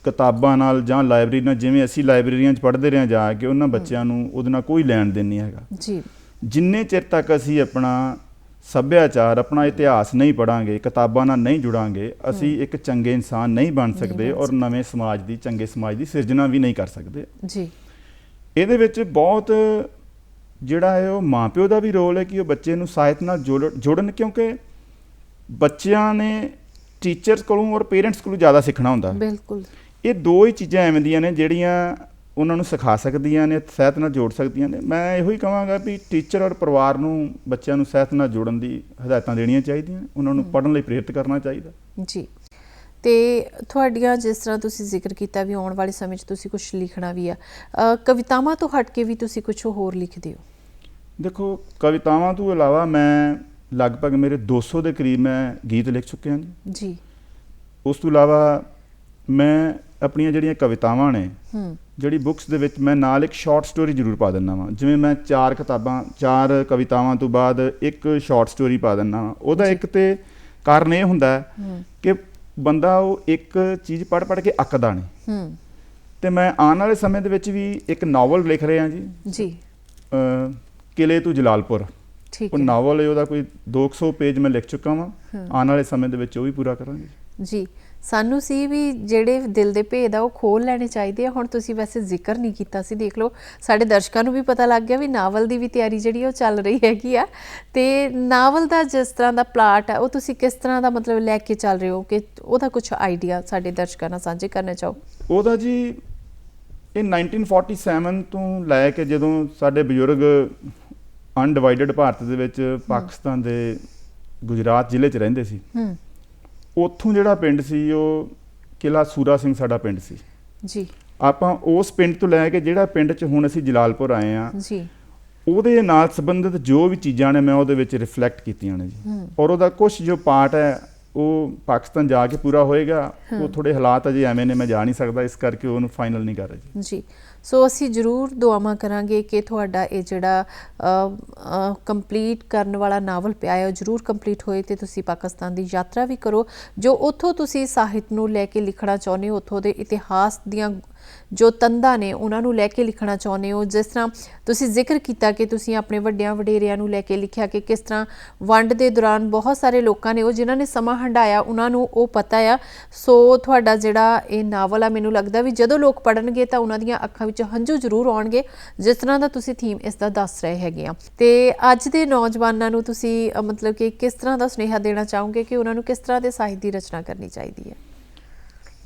ਕਿਤਾਬਾਂ ਨਾਲ ਜਾਂ ਲਾਇਬ੍ਰੇਰੀ ਨਾਲ ਜਿਵੇਂ ਅਸੀਂ ਲਾਇਬ੍ਰੇਰੀਆਂ 'ਚ ਪੜ੍ਹਦੇ ਰਹੇ ਜਾ ਕੇ ਉਹਨਾਂ ਬੱਚਿਆਂ ਨੂੰ ਉਹਦੇ ਨਾਲ ਕੋਈ ਲੈਣ ਦੇਣ ਨਹੀਂ ਹੈਗਾ।
ਜੀ।
ਜਿੰਨੇ ਚਿਰ ਤੱਕ ਅਸੀਂ ਆਪਣਾ ਸੱਭਿਆਚਾਰ ਆਪਣਾ ਇਤਿਹਾਸ ਨਹੀਂ ਪੜਾਂਗੇ ਕਿਤਾਬਾਂ ਨਾਲ ਨਹੀਂ ਜੁੜਾਂਗੇ ਅਸੀਂ ਇੱਕ ਚੰਗੇ ਇਨਸਾਨ ਨਹੀਂ ਬਣ ਸਕਦੇ ਔਰ ਨਵੇਂ ਸਮਾਜ ਦੀ ਚੰਗੇ ਸਮਾਜ ਦੀ ਸਿਰਜਣਾ ਵੀ ਨਹੀਂ ਕਰ ਸਕਦੇ।
ਜੀ।
ਇਹਦੇ ਵਿੱਚ ਬਹੁਤ ਜਿਹੜਾ ਹੈ ਉਹ ਮਾਪਿਓ ਦਾ ਵੀ ਰੋਲ ਹੈ ਕਿ ਉਹ ਬੱਚੇ ਨੂੰ ਸਾਹਿਤ ਨਾਲ ਜੋੜ- ਜੋੜਨ ਕਿਉਂਕਿ ਬੱਚਿਆਂ ਨੇ ਟੀਚਰਸ ਕੋਲੋਂ ਔਰ ਪੇਰੈਂਟਸ ਕੋਲੋਂ ਜ਼ਿਆਦਾ ਸਿੱਖਣਾ ਹੁੰਦਾ।
ਬਿਲਕੁਲ।
ਇਹ ਦੋ ਹੀ ਚੀਜ਼ਾਂ ਐਵੇਂ ਦੀਆਂ ਨੇ ਜਿਹੜੀਆਂ ਉਹਨਾਂ ਨੂੰ ਸਿਖਾ ਸਕਦੀਆਂ ਨੇ ਸਾਹਿਤ ਨਾਲ ਜੋੜ ਸਕਦੀਆਂ ਨੇ। ਮੈਂ ਇਹੋ ਹੀ ਕਹਾਂਗਾ ਵੀ ਟੀਚਰ ਔਰ ਪਰਿਵਾਰ ਨੂੰ ਬੱਚਿਆਂ ਨੂੰ ਸਾਹਿਤ ਨਾਲ ਜੋੜਨ ਦੀ ਹਦਾਇਤਾਂ ਦੇਣੀਆਂ ਚਾਹੀਦੀਆਂ ਉਹਨਾਂ ਨੂੰ ਪੜ੍ਹਨ ਲਈ ਪ੍ਰੇਰਿਤ ਕਰਨਾ ਚਾਹੀਦਾ।
ਜੀ। ਤੇ ਤੁਹਾਡੀਆਂ ਜਿਸ ਤਰ੍ਹਾਂ ਤੁਸੀਂ ਜ਼ਿਕਰ ਕੀਤਾ ਵੀ ਆਉਣ ਵਾਲੇ ਸਮੇਂ 'ਚ ਤੁਸੀਂ ਕੁਝ ਲਿਖਣਾ ਵੀ ਆ ਕਵਿਤਾਵਾਂ ਤੋਂ ਹਟ ਕੇ ਵੀ ਤੁਸੀਂ ਕੁਝ ਹੋਰ ਲਿਖਦੇ ਹੋ?
ਦੇਖੋ ਕਵਿਤਾਵਾਂ ਤੋਂ ਇਲਾਵਾ ਮੈਂ ਲਗਭਗ ਮੇਰੇ 200 ਦੇ ਕਰੀਬ ਮੈਂ ਗੀਤ ਲਿਖ ਚੁੱਕਿਆ ਜੀ
ਜੀ।
ਉਸ ਤੋਂ ਇਲਾਵਾ ਮੈਂ ਆਪਣੀਆਂ ਜਿਹੜੀਆਂ ਕਵਿਤਾਵਾਂ ਨੇ
ਹੂੰ।
ਜਿਹੜੀ ਬੁੱਕਸ ਦੇ ਵਿੱਚ ਮੈਂ ਨਾਲ ਇੱਕ ਸ਼ਾਰਟ ਸਟੋਰੀ ਜ਼ਰੂਰ ਪਾ ਦਿੰਦਾ ਵਾਂ। ਜਿਵੇਂ ਮੈਂ ਚਾਰ ਕਿਤਾਬਾਂ ਚਾਰ ਕਵਿਤਾਵਾਂ ਤੋਂ ਬਾਅਦ ਇੱਕ ਸ਼ਾਰਟ ਸਟੋਰੀ ਪਾ ਦਿੰਦਾ ਵਾਂ। ਉਹਦਾ ਇੱਕ ਤੇ ਕਾਰਨ ਇਹ ਹੁੰਦਾ ਹੈ।
ਹੂੰ
ਕਿ ਬੰਦਾ ਉਹ ਇੱਕ ਚੀਜ਼ ਪੜ੍ਹ ਪੜ੍ਹ ਕੇ ਅੱਕਦਾ ਨਹੀਂ।
ਹੂੰ।
ਤੇ ਮੈਂ ਆਉਣ ਵਾਲੇ ਸਮੇਂ ਦੇ ਵਿੱਚ ਵੀ ਇੱਕ ਨਾਵਲ ਲਿਖ ਰਿਹਾ ਜੀ।
ਜੀ।
ਕਿਲੇ ਤੋਂ ਜਲਾਲਪੁਰ।
ਠੀਕ
ਉਹ ਨਾਵਲ ਹੈ ਉਹਦਾ ਕੋਈ 200 ਪੇਜ ਮੈਂ ਲਿਖ ਚੁੱਕਾ ਵਾਂ। ਆਉਣ ਵਾਲੇ ਸਮੇਂ ਦੇ ਵਿੱਚ ਉਹ ਵੀ ਪੂਰਾ ਕਰਾਂਗੇ।
ਜੀ ਸਾਨੂੰ ਸੀ ਵੀ ਜਿਹੜੇ ਦਿਲ ਦੇ ਭੇਦ ਆ ਉਹ ਖੋਲ ਲੈਣੇ ਚਾਹੀਦੇ ਆ। ਹੁਣ ਤੁਸੀਂ ਵੈਸੇ ਜ਼ਿਕਰ ਨਹੀਂ ਕੀਤਾ ਸੀ ਦੇਖ ਲਓ ਸਾਡੇ ਦਰਸ਼ਕਾਂ ਨੂੰ ਵੀ ਪਤਾ ਲੱਗ ਗਿਆ ਵੀ ਨਾਵਲ ਦੀ ਵੀ ਤਿਆਰੀ ਜਿਹੜੀ ਆ ਉਹ ਚੱਲ ਰਹੀ ਹੈਗੀ ਆ। ਤੇ ਨਾਵਲ ਦਾ ਜਿਸ ਤਰ੍ਹਾਂ ਦਾ ਪਲਾਟ ਹੈ ਉਹ ਤੁਸੀਂ ਕਿਸ ਤਰ੍ਹਾਂ ਦਾ ਮਤਲਬ ਲੈ ਕੇ ਚੱਲ ਰਹੇ ਹੋ ਕਿ ਉਹਦਾ ਕੁਝ ਆਈਡੀਆ ਸਾਡੇ ਦਰਸ਼ਕਾਂ ਨਾਲ ਸਾਂਝੇ ਕਰਨਾ ਚਾਹੋ?
ਉਹਦਾ ਜੀ ਇਹ 1947 ਤੋਂ ਲੈ ਕੇ ਜਦੋਂ ਸਾਡੇ ਬਜ਼ੁਰਗ ਅਨਡਿਵਾਈਡਡ ਭਾਰਤ ਦੇ ਵਿੱਚ ਪਾਕਿਸਤਾਨ ਦੇ ਗੁਜਰਾਤ ਜ਼ਿਲ੍ਹੇ 'ਚ ਰਹਿੰਦੇ ਸੀ।
ਹੂੰ।
ਉੱਥੋਂ ਜਿਹੜਾ ਪਿੰਡ ਸੀ ਉਹ ਕਿਲਾ ਸੂਰਾ ਸਿੰਘ ਸਾਡਾ ਪਿੰਡ ਸੀ।
ਜੀ।
ਆਪਾਂ ਉਸ ਪਿੰਡ ਤੋਂ ਲੈ ਕੇ ਜਿਹੜਾ ਪਿੰਡ 'ਚ ਹੁਣ ਅਸੀਂ ਜਲਾਲਪੁਰ ਆਏ ਆ
ਜੀ।
ਉਹਦੇ ਨਾਲ ਸੰਬੰਧਿਤ ਜੋ ਵੀ ਚੀਜ਼ਾਂ ਨੇ ਮੈਂ ਉਹਦੇ ਵਿੱਚ ਰਿਫਲੈਕਟ ਕੀਤੀਆਂ ਨੇ ਜੀ। ਔਰ ਉਹਦਾ ਕੁਝ ਜੋ ਪਾਰਟ ਹੈ ਉਹ ਪਾਕਿਸਤਾਨ ਜਾ ਕੇ ਪੂਰਾ ਹੋਏਗਾ ਉਹ ਥੋੜੇ ਹਾਲਾਤ ਅਜੇ ਐਵੇਂ ਨੇ ਮੈਂ ਜਾ ਨਹੀਂ ਸਕਦਾ ਇਸ ਕਰਕੇ ਉਹਨੂੰ ਫਾਈਨਲ ਨਹੀਂ ਕਰ ਰਿਹਾ। ਜੀ।
ਸੋ ਅਸੀਂ ਜਰੂਰ ਦੁਆਵਾਂ ਕਰਾਂਗੇ ਕਿ ਤੁਹਾਡਾ ਇਹ ਜਿਹੜਾ ਕੰਪਲੀਟ ਕਰਨ ਵਾਲਾ ਨਾਵਲ ਪਿਆ ਹੈ ਉਹ ਜਰੂਰ ਕੰਪਲੀਟ ਹੋਏ ਤੇ ਤੁਸੀਂ ਪਾਕਿਸਤਾਨ ਦੀ ਯਾਤਰਾ ਵੀ ਕਰੋ। ਜੋ ਉੱਥੋਂ ਤੁਸੀਂ ਸਾਹਿਤ ਨੂੰ ਲੈ ਕੇ ਲਿਖਣਾ ਚਾਹੁੰਦੇ ਹੋ ਉੱਥੋਂ ਦੇ ਇਤਿਹਾਸ ਦੀਆਂ ਜੋ ਤੰਦਾਂ ਨੇ, ਉਹਨਾਂ ਨੂੰ ਲੈ ਕੇ ਲਿਖਣਾ ਚਾਹੁੰਦੇ ਹੋ। ਜਿਸ ਤਰ੍ਹਾਂ ਤੁਸੀਂ ਜ਼ਿਕਰ ਕੀਤਾ ਕਿ ਤੁਸੀਂ ਆਪਣੇ ਵੱਡਿਆਂ ਵਡੇਰਿਆਂ ਨੂੰ ਲੈ ਕੇ ਲਿਖਿਆ ਕਿ ਕਿਸ ਤਰ੍ਹਾਂ ਵੰਡ ਦੇ ਦੌਰਾਨ ਬਹੁਤ ਸਾਰੇ ਲੋਕਾਂ ਨੇ ਉਹ ਜਿਨ੍ਹਾਂ ਨੇ ਸਮਾਂ ਹੰਡਾਇਆ ਉਹਨਾਂ ਨੂੰ ਉਹ ਪਤਾ ਆ। ਸੋ ਤੁਹਾਡਾ ਜਿਹੜਾ ਇਹ ਨਾਵਲ ਆ, ਮੈਨੂੰ ਲੱਗਦਾ ਵੀ ਜਦੋਂ ਲੋਕ ਪੜਨਗੇ ਤਾਂ ਉਹਨਾਂ ਦੀਆਂ ਅੱਖਾਂ ਵਿੱਚ ਹੰਝੂ ਜ਼ਰੂਰ ਆਉਣਗੇ। ਜਿਸ ਤਰ੍ਹਾਂ ਦਾ ਤੁਸੀਂ ਥੀਮ ਇਸ ਦਾ ਦੱਸ ਰਹੇ ਹੈਗੇ ਆ। ਤੇ ਅੱਜ ਦੇ ਨੌਜਵਾਨਾਂ ਨੂੰ ਤੁਸੀਂ ਮਤਲਬ ਕਿ ਕਿਸ ਤਰ੍ਹਾਂ ਦਾ ਸੁਨੇਹਾ ਦੇਣਾ ਚਾਹੋਗੇ ਕਿ ਉਹਨਾਂ ਨੂੰ ਕਿਸ ਤਰ੍ਹਾਂ ਦੇ ਸਾਹਿਤ ਦੀ ਰਚਨਾ ਕਰਨੀ ਚਾਹੀਦੀ ਹੈ?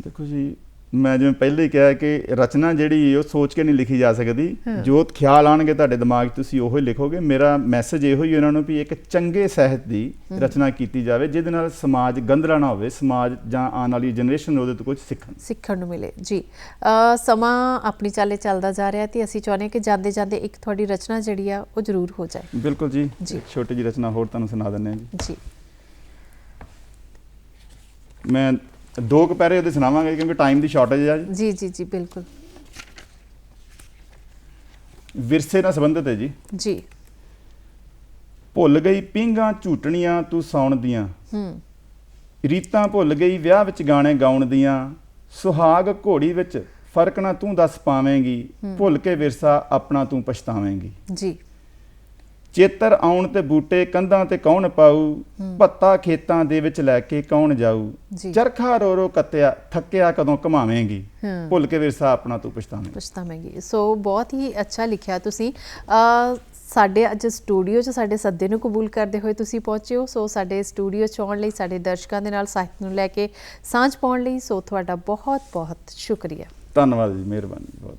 ਦੇਖੋ ਜੀ ਮੈਂ ਜਿਵੇਂ ਪਹਿਲੇ ਹੀ ਕਿਹਾ ਕਿ ਰਚਨਾ ਜਿਹੜੀ ਉਹ ਸੋਚ ਕੇ ਨਹੀਂ ਲਿਖੀ ਜਾ ਸਕਦੀ। ਜੋ ਖਿਆਲ ਆਣਗੇ ਤੁਹਾਡੇ ਦਿਮਾਗ 'ਚ ਤੁਸੀਂ ਉਹੋ ਹੀ ਲਿਖੋਗੇ। ਮੇਰਾ ਮੈਸੇਜ ਇਹੋ ਹੀ ਉਹਨਾਂ ਨੂੰ ਵੀ ਇੱਕ ਚੰਗੇ ਸਾਹਿਤ ਦੀ ਰਚਨਾ ਕੀਤੀ ਜਾਵੇ ਜਿਹਦੇ ਨਾਲ ਸਮਾਜ ਗੰਧਲਾ ਨਾ ਹੋਵੇ ਸਮਾਜ ਜਾਂ ਆਉਣ ਵਾਲੀ ਜਨਰੇਸ਼ਨ ਉਹਦੇ ਤੋਂ ਕੁਝ ਸਿੱਖਣ।
ਸਿੱਖਣ ਨੂੰ ਮਿਲੇ। ਜੀ। ਸਮਾਂ ਆਪਣੀ ਚਾਲੇ ਚੱਲਦਾ ਜਾ ਰਿਹਾ ਤੇ ਅਸੀਂ ਚਾਹੁੰਦੇ ਕਿ ਜਾਂਦੇ ਜਾਂਦੇ ਇੱਕ ਤੁਹਾਡੀ ਰਚਨਾ ਜਿਹੜੀ ਆ ਉਹ ਜ਼ਰੂਰ ਹੋ ਜਾਏ।
ਬਿਲਕੁਲ ਜੀ।
ਜੀ।
ਇੱਕ ਛੋਟੀ ਜਿਹੀ ਰਚਨਾ ਹੋਰ ਤੁਹਾਨੂੰ ਸੁਣਾ ਦਿੰਦੇ ਹਾਂ ਜੀ।
ਜੀ।
ਮੈਂ ਦੋ ਕੁ ਪੈਰੇ ਉਹਦੇ ਸੁਣਾਵਾਂਗੇ ਕਿਉਂਕਿ ਟਾਈਮ ਦੀ ਸ਼ਾਰਟੇਜ ਹੈ ਜੀ।
ਜੀ ਜੀ ਜੀ ਬਿਲਕੁਲ।
ਵਿਰਸੇ ਨਾਲ ਸੰਬੰਧਿਤ ਹੈ ਜੀ।
ਜੀ।
ਭੁੱਲ ਗਈ ਪਿੰਗਾ ਝੂਟਣੀਆਂ ਤੂੰ ਸੌਣ ਦੀਆਂ।
ਹੂੰ।
ਰੀਤਾਂ ਭੁੱਲ ਗਈ ਵਿਆਹ ਵਿੱਚ ਗਾਣੇ ਗਾਉਣ ਦੀਆਂ। ਸੁਹਾਗ ਘੋੜੀ ਵਿੱਚ ਫ਼ਰਕ ਨਾ ਤੂੰ ਦੱਸ ਪਾਵੇਂਗੀ। ਭੁੱਲ ਕੇ ਵਿਰਸਾ ਆਪਣਾ ਤੂੰ ਪਛਤਾਵੇਂਗੀ।
ਜੀ।
ਚੇਤਰ ਆਉਣ ਤੇ ਬੂਟੇ ਕੰਧਾਂ ਤੇ ਕੌਣ ਪਾਊ? ਭੱਤਾ ਖੇਤਾਂ ਦੇ ਵਿੱਚ ਲੈ ਕੇ ਕੌਣ ਜਾਊ। ਚਰਖਾ ਰੋ ਰੋ ਕੱਤਿਆ ਥੱਕਿਆ ਕਦੋਂ ਘਮਾਵੇਂਗੀ?
ਹਾਂ।
ਭੁੱਲ ਕੇ ਵਿਰਸਾ ਆਪਣਾ ਤੂੰ ਪਛਤਾਵੇਂਗੀ।
ਪਛਤਾਵਾਂਗੀ। ਸੋ ਬਹੁਤ ਹੀ ਅੱਛਾ ਲਿਖਿਆ ਤੁਸੀਂ। ਸਾਡੇ ਅੱਜ ਸਟੂਡੀਓ 'ਚ ਸਾਡੇ ਸੱਦੇ ਨੂੰ ਕਬੂਲ ਕਰਦੇ ਹੋਏ ਤੁਸੀਂ ਪਹੁੰਚੇ ਹੋ ਸੋ ਸਾਡੇ ਸਟੂਡੀਓ 'ਚ ਆਉਣ ਲਈ ਸਾਡੇ ਦਰਸ਼ਕਾਂ ਦੇ ਨਾਲ ਸਾਹਿਤ ਨੂੰ ਲੈ ਕੇ ਸਾਂਝ ਪਾਉਣ ਲਈ ਸੋ ਤੁਹਾਡਾ ਬਹੁਤ ਬਹੁਤ ਸ਼ੁਕਰੀਆ।
ਧੰਨਵਾਦ ਜੀ ਮਿਹਰਬਾਨੀ ਬਹੁਤ